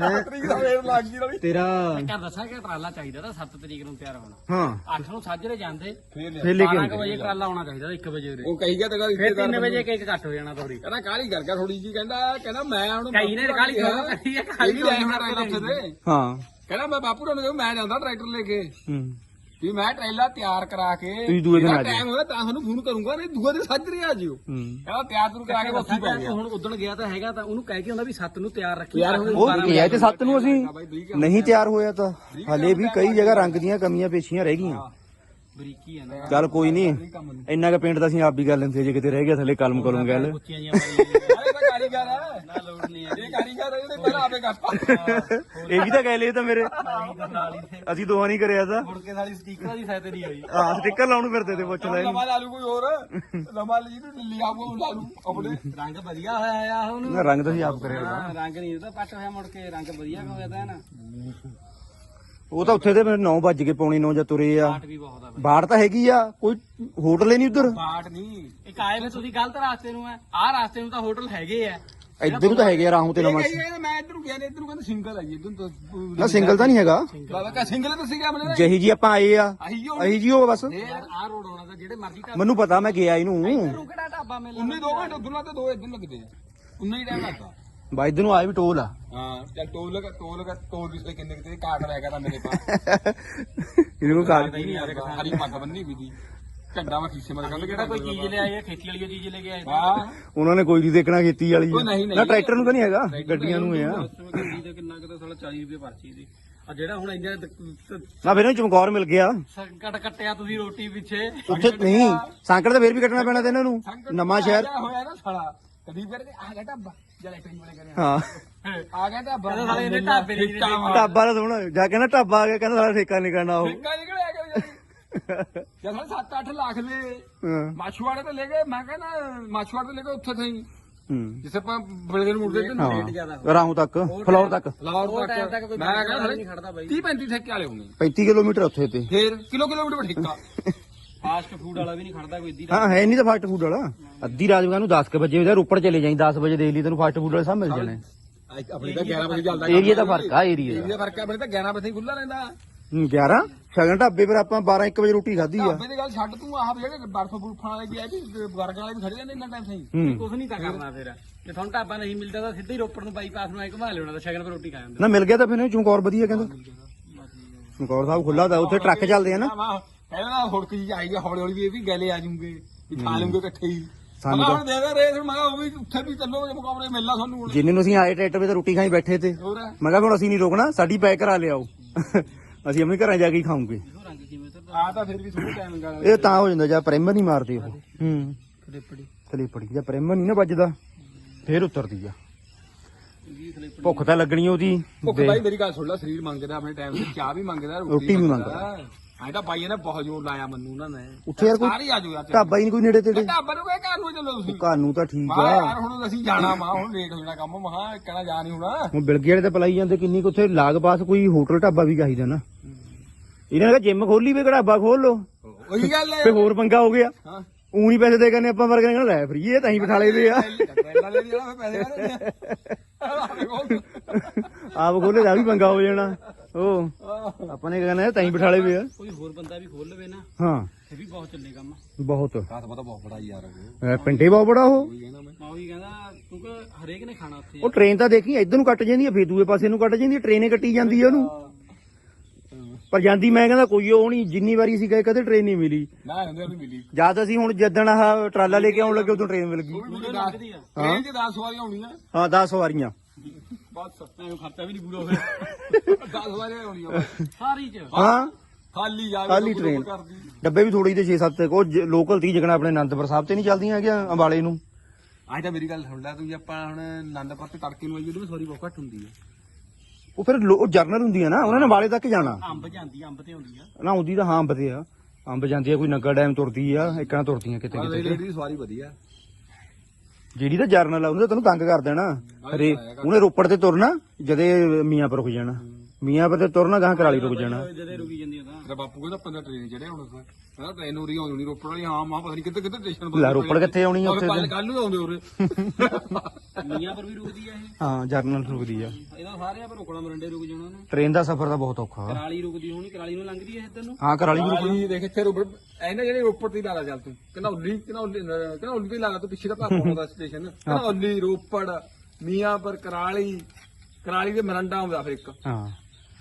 ਹੈਂ? ਤਰੀਕ ਦਾ ਵੇਲ ਲੱਗ ਗਈ ਨਾਲੇ ਤੇਰਾ ਘਰ ਦੱਸਾਂ ਕਿ ਟਰਾਲਾ ਚਾਹੀਦਾ ਤਾਂ 7 ਤਰੀਕ ਨੂੰ ਤਿਆਰ ਹੋਣਾ। ਹਾਂ। 8 ਨੂੰ ਸਾਜਰੇ ਜਾਂਦੇ। ਫੇਰ ਫਿਰ ਲੈ ਕੇ 12 ਆਉਂਦੇ। ਵਜੇ ਟਰਾਲਾ ਆਉਣਾ ਚਾਹੀਦਾ 1 ਵਜੇ ਉਰੇ। ਉਹ ਕਹੀ ਗਿਆ ਤੇ ਗੱਲ ਫਿਰ 3 ਵਜੇ ਕੇਕ ਕੱਟ ਹੋ ਜਾਣਾ ਥੋੜੀ ਕਹਿੰਦਾ ਕਾਲੀ ਕਰ ਗਿਆ ਥੋੜੀ ਜੀ ਕਹਿੰਦਾ ਕਹਿੰਦਾ ਮੈਂ ਹੁਣ ਕਈ ਨੇ ਕਾਹਲੀ ਕਿਉਂ ਕਰੀ ਆ? ਕਾਹਲੀ ਕਾਲੀ ਲੈ ਹੁਣ ਉੱਥੇ ਤੇ। ਹਾਂ। ਕਹਿੰਦਾ ਮੈਂ ਬਾਪੂ ਨੂੰ ਕਿਹਾ ਮੈਂ ਜਾਂਦਾ ਟਰੈਕਟਰ ਲੈ ਕੇ। ਹੂੰ। ਵੀ ਮੈਂ ਟ੍ਰੇਲਾ ਤਿਆਰ ਕਰਾ ਕੇ ਤੁਸੀਂ ਦੂਏ ਦਿਨ ਆ ਜਾਇਓ। ਟਾਈਮ ਹੋਇਆ ਤਾਂ ਤੁਹਾਨੂੰ ਫੋਨ ਕਰੂੰਗਾ ਨਹੀਂ ਦੂਏ ਦਿਨ ਸਾਜਰੇ ਆ ਜਿਓ ਹੂੰ। ਕਹਿੰਦਾ ਤਿਆਰ ਤੁਰ ਕਰਾ ਕੇ ਉੱਥੇ ਪੈ ਗਿਆ। ਹੁਣ ਉਦਣ ਗਿਆ ਤਾਂ ਹੈਗਾ ਤਾਂ ਉਹਨੂੰ ਕਹਿ ਕੇ ਹੁੰਦਾ ਵੀ 7 ਨੂੰ ਤਿਆਰ ਰੱਖੀ। ਅੱਠ ਨੂੰ ਉਹ 12 ਕਿਹਾ ਤੇ ਸੱਤ ਨੂੰ ਅਸੀਂ ਨਹੀਂ ਤਿਆਰ ਹੋਇਆ ਤਾਂ। ਹਲੇ ਵੀ ਕਈ ਜਗ੍ਹਾ ਰੰਗ ਦੀਆਂ ਕਮੀਆਂ ਪੇਸ਼ੀਆਂ ਰਹਿ ਗਈਆਂ। ਬਰੀਕੀ ਆ ਨਾ। ਚੱਲ ਕੋਈ ਨਹੀਂ ਇੰਨਾ ਕ ਪੇਂਟ ਤਾਂ ਅਸੀਂ ਆਪ ਵੀ ਕਰ ਲੈਂਦੇ ਜੇ ਕਿਤੇ ਰਹਿ ਗਿਆ ਥੱਲੇ ਕਲਮ ਕਲਮ ਗੱਲ। ਉੱਚੀਆਂ ਜੀਆਂ ਮਾਰੀ ਅਰੇ ਤਾਂ ਕਾਰੀਗਰ ਹੈ ਨਾ ਲੋੜ ਨਹੀਂ ਹੈ ਇਹ ਕਾਰੀਗਰ ਹੈ ਜਿਹੜੇ ਪਹਿਲਾਂ ਆਪੇ ਕਰਤਾ। ਇਹ ਵੀ ਤਾਂ ਕਹਿ ਲਏ ਤਾਂ ਮੇਰੇ। ਅਸੀਂ ਦੋਹਾਂ ਨਹੀਂ ਕਰਿਆ ਤਾਂ। ਮੁੜ ਕੇ ਸਾਲੀ ਸਟicker ਦੀ ਸਾਇਦ ਨਹੀਂ ਹੋਈ ਆ ਸਟicker ਲਾਉਣ ਨੂੰ ਫਿਰਦੇ ਤੇ ਪੁੱਛ ਲੈ। ਨਵਾਂ ਲਾ ਲੂ ਕੋਈ ਹੋਰ। ਨਵਾਂ ਲਈ ਨੂੰ ਦਿੱਲੀ ਆਊਗਾ ਲਾ ਲੂ ਆਪਣੇ। ਰੰਗ ਵਧੀਆ ਹੋਇਆ ਆ ਹੁਣ। ਨਾ ਰੰਗ ਤਾਂ ਅਸੀਂ ਆਪ ਕਰਿਆ। ਹਾਂ, ਰੰਗ ਨਹੀਂ ਉਹਦਾ ਪੱਟ ਹੋਇਆ ਮੁੜ ਕੇ ਰੰਗ ਵਧੀਆ ਹੋਇਆ ਤਾਂ ਨਾ। ਉਹ ਤਾਂ ਉੱਥੇ ਤੇ ਮੇਰੇ 9 ਵੱਜ ਕੇ ਪੌਣੇ 9 ਜਾਂ ਤੁਰੇ ਆ। ਵੀ ਬਹੁਤ ਆ ਬਾੜ ਤਾਂ ਹੈਗੀ ਆ ਕੋਈ ਹੋਟਲ ਹੀ ਨਹੀਂ ਉਧਰ। ਪਾਟ ਨਹੀਂ। ਇੱਕ ਆਏ ਫਿਰ ਤੁਸੀਂ ਗਲਤ ਰਾਸਤੇ ਨੂੰ ਆ। ਆਹ ਰਾਸਤੇ ਨੂੰ ਤਾਂ ਹੋਟਲ ਹੈਗੇ ਆ। ਇੱਧਰ ਨੂੰ ਤਾਂ ਹੈਗੇ ਆ ਰਾਹੋਂ ਤੇ ਨਵਾਂ ਇਹ ਮੈਂ ਇੱਧਰ ਨੂੰ ਗਿਆ ਨੇ ਇੱਧਰ ਨੂੰ ਕਹਿੰਦੇ ਸਿੰਗਲ ਆ ਜੀ ਇੱਧਰ ਤੋਂ ਨਾ ਸਿੰਗਲ ਤਾਂ ਨਹੀਂ ਹੈਗਾ। ਬਾਬਾ ਕਾ ਸਿੰਗਲ ਤਾਂ ਸੀਗਾ ਆਪਣੇ ਜਿਹੀ ਜੀ ਆਪਾਂ ਆਏ ਆ ਆਹੀ ਜੋ ਅਹੀ ਜੀ ਉਹ ਬਸ। ਆਹ ਰੋਡ ਆਉਣਾ ਤਾਂ ਜਿਹੜੇ ਮਰਜ਼ੀ ਢਾਬਾ ਮੈਨੂੰ ਪਤਾ ਮੈਂ ਗਿਆ ਇਹਨੂੰ। ਇੱਧਰ ਕਿਹੜਾ ਢਾਬਾ ਮਿਲਦਾ? 19 ਦੋ ਘੰਟੇ ਉਧਰੋਂ ਤੇ ਦੋ ਇੱਧਰ ਲੱਗਦੇ ਆ। 19 ਟਾਈਮ ਲੱਗਦਾ ਬਾਈ ਇਧਰ ਨੂੰ ਆਏ ਵੀ ਟੋਲ ਆ। ਹਾਂ ਚੱਲ ਟੋਲ ਲਗਾ ਟੋਲ ਲਗਾ ਟੋਲ ਵੀ ਸੇ ਕਿੰਨੇ ਕਿਤੇ ਕਾਟ ਰਹਿ ਗਿਆ ਤਾਂ ਮੇਰੇ (laughs) ਪਾਸ। ਇਹਨੂੰ ਕਾਗਜ਼ ਨਹੀਂ ਯਾਰ ਹਰੀ ਪੱਗ ਬੰਨੀ ਵੀ ਦੀ। ਝੰਡਾ ਮੈਂ ਖੀਸੇ ਮਰ ਕਹਿੰਦਾ ਕਿਹੜਾ ਕੋਈ ਚੀਜ਼ ਲੈ ਆਏ ਖੇਤੀ ਵਾਲੀ ਚੀਜ਼ ਲੈ ਕੇ ਆਏ? ਹਾਂ। ਉਹਨਾਂ ਨੇ ਕੋਈ ਨਹੀਂ ਦੇਖਣਾ ਖੇਤੀ ਵਾਲੀ ਉਹ ਨਹੀਂ, ਨਹੀਂ। ਨਾ ਟਰੈਕਟਰ ਨੂੰ ਤਾਂ ਨਹੀਂ ਹੈਗਾ ਗੱਡੀਆਂ ਨੂੰ ਆ। ਗੱਡੀ ਦਾ ਕਿੰਨਾ ਕਿਤੇ ਸਾਲਾ 40 ਰੁਪਏ ਪਰਚੀ ਦੀ। ਆ ਜਿਹੜਾ ਹੁਣ ਇੰਨਾ ਨਾ ਫਿਰ ਇਹਨੂੰ ਚਮਕੌਰ ਮਿਲ ਗਿਆ। ਸੰਕਟ ਕੱਟਿਆ ਤੁਸੀਂ ਰੋਟੀ ਪਿੱਛੇ। ਉੱਥੇ ਨਹੀਂ ਸੰਕਟ ਤਾਂ ਫੇਰ ਵੀ ਕੱਟਣਾ ਪੈਣਾ ਤੇ ਇਹਨਾਂ ਨੂੰ। ਨਵਾਂ ਸ਼ਹਿਰ। ਹੋਇਆ ਨਾ ਸਾਲਾ। ਕਦੀ ਫਿਰ ਆ ਗਿਆ ਢਾਬਾ। ਜਲੇ ਪਿੰਡ ਵਾਲੇ ਕਰੇ ਹਾਂ। ਆ ਗਿਆ ਢਾਬਾ। ਸਾਲੇ ਇਹਨੇ ਢਾਬੇ ਦੀ ਢਾਬਾ ਦਾ ਸੁਣ। ਜਾ ਕੇ ਨਾ ਢਾਬਾ ਆ ਗਿਆ ਕਹਿੰਦਾ ਸਾਡਾ ਠੇਕਾ ਨਹੀਂ ਕਰਨਾ ਉਹ। ਠੇਕਾ ਨਿਕਲਿਆ ਕਰ ਜਦ 7-8 ਲੱਖ ਦੇ ਹਾਂ। ਮਾਛੂਆੜੇ ਤੋਂ ਲੈ ਕੇ ਮੈਂ ਕਹਿੰਦਾ ਮਾਛੂਆੜੇ ਤੋਂ ਲੈ ਕੇ ਉੱਥੇ ਥਈ ਹੂੰ। ਜਿਸੇ ਆਪਾਂ ਬਲਗਰ ਮੁੜਦੇ ਤੇ ਰੇਟ ਜ਼ਿਆਦਾ ਹਾਂ ਰਾਹੋਂ ਤੱਕ ਫਲੋਰ ਤੱਕ। ਲਾਹੌਰ ਤੱਕ। ਮੈਂ ਕਹਿੰਦਾ ਨਹੀਂ ਖੜਦਾ ਬਾਈ। 30 35 ਠੇਕੇ ਵਾਲੇ ਹੋਣੇ 35 ਕਿਲੋਮੀਟਰ ਉੱਥੇ ਤੇ। ਫੇਰ ਕਿਲੋ ਕਿਲੋਮੀਟਰ ਪਰ ਠੇਕਾ। (laughs) ਫਾਸਟ ਫੂਡ ਵਾਲਾ ਵੀ ਨਹੀਂ ਖੜਦਾ ਕੋਈ ਇੱਦੀ ਹਾਂ ਹੈ ਨਹੀਂ ਤਾਂ ਫਾਸਟ ਫੂਡ ਵਾਲਾ। ਅੱਧੀ ਰਾਤ ਨੂੰ 10 ਵਜੇ ਉਹਦਾ ਰੋਪੜ ਚਲੇ ਜਾਈਂ 10 ਵਜੇ ਦੇਖ ਲਈ ਤੈਨੂੰ ਫਾਸਟ ਫੂਡ ਵਾਲੇ ਸਭ ਮਿਲ ਜਾਣੇ। ਆਪਣੀ ਤਾਂ 11 ਵਜੇ ਚੱਲਦਾ ਏਰੀਆ ਦਾ ਫ਼ਰਕ ਆ ਏਰੀਆ ਦਾ। ਇਹਦਾ ਫ਼ਰਕ ਆ ਆਪਣੇ ਤਾਂ 11 ਵਜੇ ਖੁੱਲਾ ਰਹਿੰਦਾ। 11 ਸ਼ਗਨ ਢਾਬੇ ਪਰ ਆਪਾਂ 12 1 ਵਜੇ ਰੋਟੀ ਖਾਧੀ ਆ। ਢਾਬੇ ਦੀ ਗੱਲ ਛੱਡ ਤੂੰ ਆਹ ਜਿਹੜੇ ਬਰਫ ਬੁਰਫਾਂ ਵਾਲੇ ਵੀ ਆ ਵੀ ਬਰਗਰ ਵਾਲੇ ਵੀ ਖੜੇ ਜਾਂਦੇ ਇੰਨਾ ਟਾਈਮ ਸਹੀ। ਕੁਝ ਨਹੀਂ ਤਾਂ ਕਰਨਾ ਫਿਰ। ਜੇ ਤੁਹਾਨੂੰ ਢਾਬਾ ਨਹੀਂ ਮਿਲਦਾ ਤਾਂ ਸਿੱਧਾ ਹੀ ਰੋਪੜ ਨੂੰ ਬਾਈਪਾਸ ਨੂੰ ਆਏ ਘੁਮਾ ਲੈਣਾ ਤਾਂ ਸ਼ਗਨ ਪਰ ਰੋਟੀ ਖਾ ਜਾਂਦੇ। ਨਾ ਮਿਲ ਗਿਆ ਤਾਂ ਫਿਰ ਚਮਕੌਰ ਵਧੀਆ ਕਹਿੰਦਾ। ਚਮਕੌਰ ਸਾਹਿਬ ਖੁੱਲਾ ਦਾ ਉੱਥੇ ਟਰੱਕ ਚੱਲਦੇ ਆ ਨਾ। ਪਹਿਲਾਂ ਨਾ ਹੁੜਕ ਜੀ ਆਈ ਹੌਲੀ ਹੌਲੀ ਵੀ ਇਹ ਵੀ ਗਲੇ ਆ ਜੂਗੇ ਵੀ ਖਾ ਲੂਗੇ ਇਕੱਠੇ ਹੀ। ਸਾਨੂੰ ਮੈਂ ਤਾਂ- ਹੁਣ ਦੇ ਦੇ ਰੇਸ ਮੈਂ ਉਹ ਵੀ ਉੱਥੇ ਵੀ ਚੱਲੋ ਜੇ ਮੁਕਾਬਲੇ ਮਿਲਣਾ ਹੁਣ। ਜਿੰਨੇ ਨੂੰ ਅਸੀਂ ਆਏ ਟਰੈਕਟਰ 'ਤੇ ਰੋਟੀ ਖਾਈ ਬੈਠੇ ਤੇ। ਮੈਂ ਕਿਹਾ ਹੁਣ ਅਸੀਂ ਨਹੀਂ ਰੋਕਣਾ ਸਾਡੀ ਪੈਕ ਕਰਾ ਲਿਆਓ। ਅਸੀਂ ਆਪਣੇ ਘਰਾਂ ਜਾ ਕੇ ਹੀ ਖਾਵਾਂਗੇ ਆ ਤਾਂ ਫਿਰ ਵੀ ਥੋੜਾ ਟਾਈਮ ਲਗਾ। ਇਹ ਤਾਂ ਹੋ ਜਾਂਦਾ ਜਾਂ ਪ੍ਰਾਈਮਰ ਨਹੀਂ ਮਾਰਦੇ ਉਹ। ਹੂੰ। ਸਲੀਪੜੀ ਜਾਂ ਪ੍ਰਾਈਮਰ ਨਹੀਂ ਨਾ ਵੱਜਦਾ ਫੇਰ ਉਤਰਦੀ ਆ। ਭੁੱਖ ਤਾਂ ਲੱਗਣੀ ਉਹਦੀ। ਭੁੱਖ ਬਾਈ ਮੇਰੀ ਗੱਲ ਸੁਣ ਲੈ ਸਰੀਰ ਮੰਗਦਾ ਆਪਣੇ ਟਾਈਮ ਤੇ ਚਾਹ ਵੀ ਮੰਗਦਾ ਰੋਟੀ ਵੀ ਮੰਗਦਾ। ਐ ਤਾਂ ਬਾਈ ਨੇ ਬਹੁਤ ਜ਼ੋਰ ਲਾਇਆ ਮੈਨੂੰ ਉਹਨਾਂ ਨੇ। ਉੱਥੇ ਯਾਰ ਕੋਈ। ਸਾਰੇ ਆ ਜਾਓ ਯਾਰ ਢਾਬਾ ਹੀ ਨਹੀਂ ਕੋਈ ਨੇੜੇ ਤੇੜੇ। ਢਾਬਾ ਨੂੰ ਕਹੇ ਘਰ ਨੂੰ ਚੱਲੋ ਤੁਸੀਂ? ਘਰ ਨੂੰ ਤਾਂ ਠੀਕ ਮਾ ਆ। ਯਾਰ ਹੁਣ ਅਸੀਂ ਜਾਣਾ ਮਾ ਹੁਣ ਲੇਟ ਹੋ ਜਾਣਾ ਕੰਮ ਮਹਾ ਕਹਿਣਾ ਜਾ ਨਹੀਂ ਹੋਣਾ। ਹੁਣ ਬਿਲਗੇ ਵਾਲੇ ਤਾਂ ਪਲਾਈ ਜਾਂਦੇ ਕਿੰਨੀ ਕੁ ਉੱਥੇ ਲਾਗ ਪਾਸ ਕੋਈ ਹੋਟਲ ਢਾਬਾ ਵੀ ਚਾਹੀਦਾ ਨਾ। ਇਹਨਾਂ ਨੇ ਕਿਹਾ ਜਿਮ ਖੋਲੀ ਵੀ ਢਾਬਾ ਖੋਲ ਲੋ ਉਹੀ ਗੱਲ ਹੈ। ਫੇ ਹੋਰ ਪੰਗਾ ਹੋ ਗਿਆ। ਹਾਂ। ਊਂ ਨਹੀਂ ਪੈਸੇ ਦੇ ਕਰਨੇ ਆਪਾਂ ਵਰਗੇ ਨੇ ਕਹਿਣਾ ਲੈ ਫਰੀ ਇਹ ਤਾਂ ਹੀ ਬਿਠਾ ਲਈਦੇ ਆ। ਟ੍ਰੇਨਾਂ ਲੈ ਜਿਹੜਾ ਮੈਂ ਪੈਸੇ ਕਾਹਦੇ ਆਪ ਖੋਲੇ ਦਾ ਵੀ ਪੰਗਾ ਹੋ ਜਾਣਾ। ਉਹ ਆਪਾਂ ਨੇ ਕਹਿਣਾ ਤਾਂ ਹੀ ਬਿਠਾ ਲਏ ਆ। ਕੋਈ ਹੋਰ ਬੰਦਾ ਵੀ ਖੋਲ ਲਵੇ ਨਾ ਹਾਂ। ਇਹ ਵੀ ਬਹੁਤ ਚੱਲੇ ਕੰਮ ਬਹੁਤ। ਕਾਸ ਪਤਾ ਬਹੁਤ ਬੜਾ ਯਾਰ ਉਹ। ਇਹ ਪਿੰਡੇ ਬਹੁਤ ਬੜਾ ਉਹ। ਕਹਿੰਦਾ ਮੈਂ। ਉਹੀ ਕਹਿੰਦਾ ਕਿਉਂਕਿ ਹਰੇਕ ਨੇ ਖਾਣਾ ਉੱਥੇ? ਉਹ ਟ੍ਰੇਨ ਤਾਂ ਦੇਖੀ ਇੱਧਰ ਨੂੰ ਕੱਟ ਜਾਂਦੀ ਆ ਫੇਰ ਦੂਏ ਪਾਸੇ ਨੂੰ ਕੱਟ ਜਾਂਦੀ ਆ ਟ੍ਰੇਨੇ ਕੱਟੀ ਜਾਂਦੀ ਆ ਉਹਨੂੰ। ਪਰ ਜਾਂਦੀ ਮੈਂ ਕਹਿੰਦਾ ਕੋਈ ਉਹ ਨਹੀਂ ਜਿੰਨੀ ਵਾਰੀ ਸੀ ਗਏ ਕਦੇ ਟ੍ਰੇਨ ਨਹੀਂ ਮਿਲੀ। ਨਾ ਹੁੰਦੇ ਨਹੀਂ ਮਿਲੀ। ਜਦ ਅਸੀਂ ਹੁਣ ਜਦਣ ਆਹ ਟਰਾਲਾ ਲੈ ਕੇ ਆਉਣ ਲੱਗੇ ਉਦੋਂ ਟ੍ਰੇਨ ਮਿਲ ਗਈ। ਵੀ 'ਚ 10 ਸਵਾਰੀਆਂ ਹੋਣੀਆਂ। ਹਾਂ 10 ਸਵਾਰੀਆਂ ਬਸ ਮੈਨੂੰ ਖਰਚਾ ਵੀ ਨਹੀਂ ਪੂਰਾ ਹੋਇਆ। 10 ਸਵਾਰੀਆਂ ਹੋਣੀਆਂ ਬਸ। ਸਾਰੀ 'ਚ। ਹਾਂ। ਖਾਲੀ ਟ੍ਰੇਨ ਡੱਬੇ ਵੀ ਥੋੜੀ ਤੇ 6-7 ਕੋ ਲੋਕਲ ਤੀ ਜਗਣਾ ਆਪਣੇ ਅਨੰਦਪੁਰ ਸਾਹਿਬ ਤੇ ਨਹੀਂ ਚੱਲਦੀਆਂ ਹੈਗੀਆਂ ਅੰਬਾਲੇ ਨੂੰ। ਅੱਜ ਤਾਂ ਮੇਰੀ ਗੱਲ ਸੁਣ ਲੈ ਤੂੰ ਜੇ ਆਪਾਂ ਹੁਣ ਆਨੰਦਪੁਰ ਤੇ ਤੜਕੇ ਨੂੰ ਆਈਏ ਉਹਦੇ ਵਿੱਚ ਸਵਾਰੀ ਬਹੁਤ ਘੱਟ ਹੁੰਦੀ ਹੈ ਉਹ ਫਿਰ ਉਹ ਜਰਨਲ ਹੁੰਦੀ ਆ ਨਾ ਉਹਨਾਂ ਨੇ ਅੰਬਾਲੇ ਤੱਕ ਜਾਣਾ। ਅੰਬ ਜਾਂਦੀ ਅੰਬ ਤੇ ਹੁੰਦੀ ਆ। ਨਾ ਆਉਂਦੀ ਤਾਂ ਹਾਂ ਅੰਬ ਤੇ ਆ। ਅੰਬ ਜਾਂਦੀ ਆ ਕੋਈ ਨੰਗਾ ਡੈਮ ਤੁਰਦੀ ਆ ਇੱਕਾਂ ਤੁਰਦੀਆਂ ਕਿਤੇ ਕਿਤੇ ਲੇਡੀ ਸਵਾਰੀ ਵਧੀਆ। ਜਿਹੜੀ ਤਾਂ ਜਰਨਲ ਆ ਉਹਨੇ ਤਾਂ ਤੈਨੂੰ ਤੰਗ ਕਰ ਦੇਣਾ। ਰੇ ਉਹਨੇ ਰੋਪੜ ਤੇ ਤੁਰਨਾ ਜਦੇ ਮੀਆਂਪੁਰ ਰੁਕ ਜਾਣਾ। ਮੀਆਂਪੁਰ ਤੇ ਤੁਰਨਾ ਗਾਂ ਕਰਾਲੀ ਰੁਕ ਜਾਣਾ। ਜਦੇ ਰੁਕੀ ਜਾਂਦੀ ਆ ਤਾਂ। ਤੇ ਬਾਪੂ ਕਹਿੰਦਾ ਪੰਦਾ ਟ੍ਰੇਨ ਚੜਿਆ ਹੁਣ ਕਹਿੰਦਾ ਟ੍ਰੇਨ ਉਰੀ ਆਉਂਦੀ ਨਹੀਂ ਰੋਪੜ ਵਾਲੀ ਹਾਂ ਮਾਂ ਪਤਾ ਨਹੀਂ ਕਿੱਥੇ ਕਿੱਥੇ ਸਟੇਸ਼ਨ ਲੈ ਰੋਪੜ ਕਿੱਥੇ ਆਉਣੀ ਆ ਉੱਥੇ ਕੱਲ ਨੂੰ ਆਉਂਦੇ ਉਰੇ। ਮੀਆਂ ਪਰ ਵੀ ਰੁਕਦੀ ਆ ਇਹ। ਹਾਂ ਜਰਨਲ ਰੁਕਦੀ ਆ। ਇਹਦਾ ਸਾਰੇ ਪਰ ਰੁਕਣਾ ਮਰੰਡੇ ਰੁਕ ਜਾਣਾ ਨੇ ਟ੍ਰੇਨ ਦਾ ਸਫ਼ਰ ਤਾਂ ਬਹੁਤ ਔਖਾ। ਆ। ਕਰਾਲੀ ਰੁਕਦੀ ਹੋਣੀ ਕਰਾਲੀ ਨੂੰ ਲੰਘਦੀ ਹੈ ਇੱਧਰ ਨੂੰ ਹਾਂ ਕਰਾਲੀ ਵੀ ਰੁਕਣਾ। ਕਰਾਲੀ ਦੇਖ ਇੱਥੇ ਰੋਪੜ ਐਨੇ ਜਿਹੜੇ ਰੋਪੜ ਤੇ ਲਾ ਲਾ ਚੱਲ ਤੂੰ। ਕਹਿੰਦਾ ਉੱਲੀ ਕਹਿੰਦਾ ਉੱਲੀ ਕਹਿੰਦਾ ਉੱਲੀ ਤੇ ਤੂੰ ਪਿੱਛੇ ਦਾ ਭਾਪਾ ਆਉਂਦਾ ਸਟੇਸ਼ਨ ਕਹਿੰਦਾ ਉੱਲੀ ਰੋਪੜ ਮੀਆਂਪੁਰ ਕਰਾਲੀ। ਕਰਾਲੀ ਦੇ ਮਰੰਡਾ ਆਉਂਦਾ ਫਿਰ ਇੱਕ। ਹਾਂ।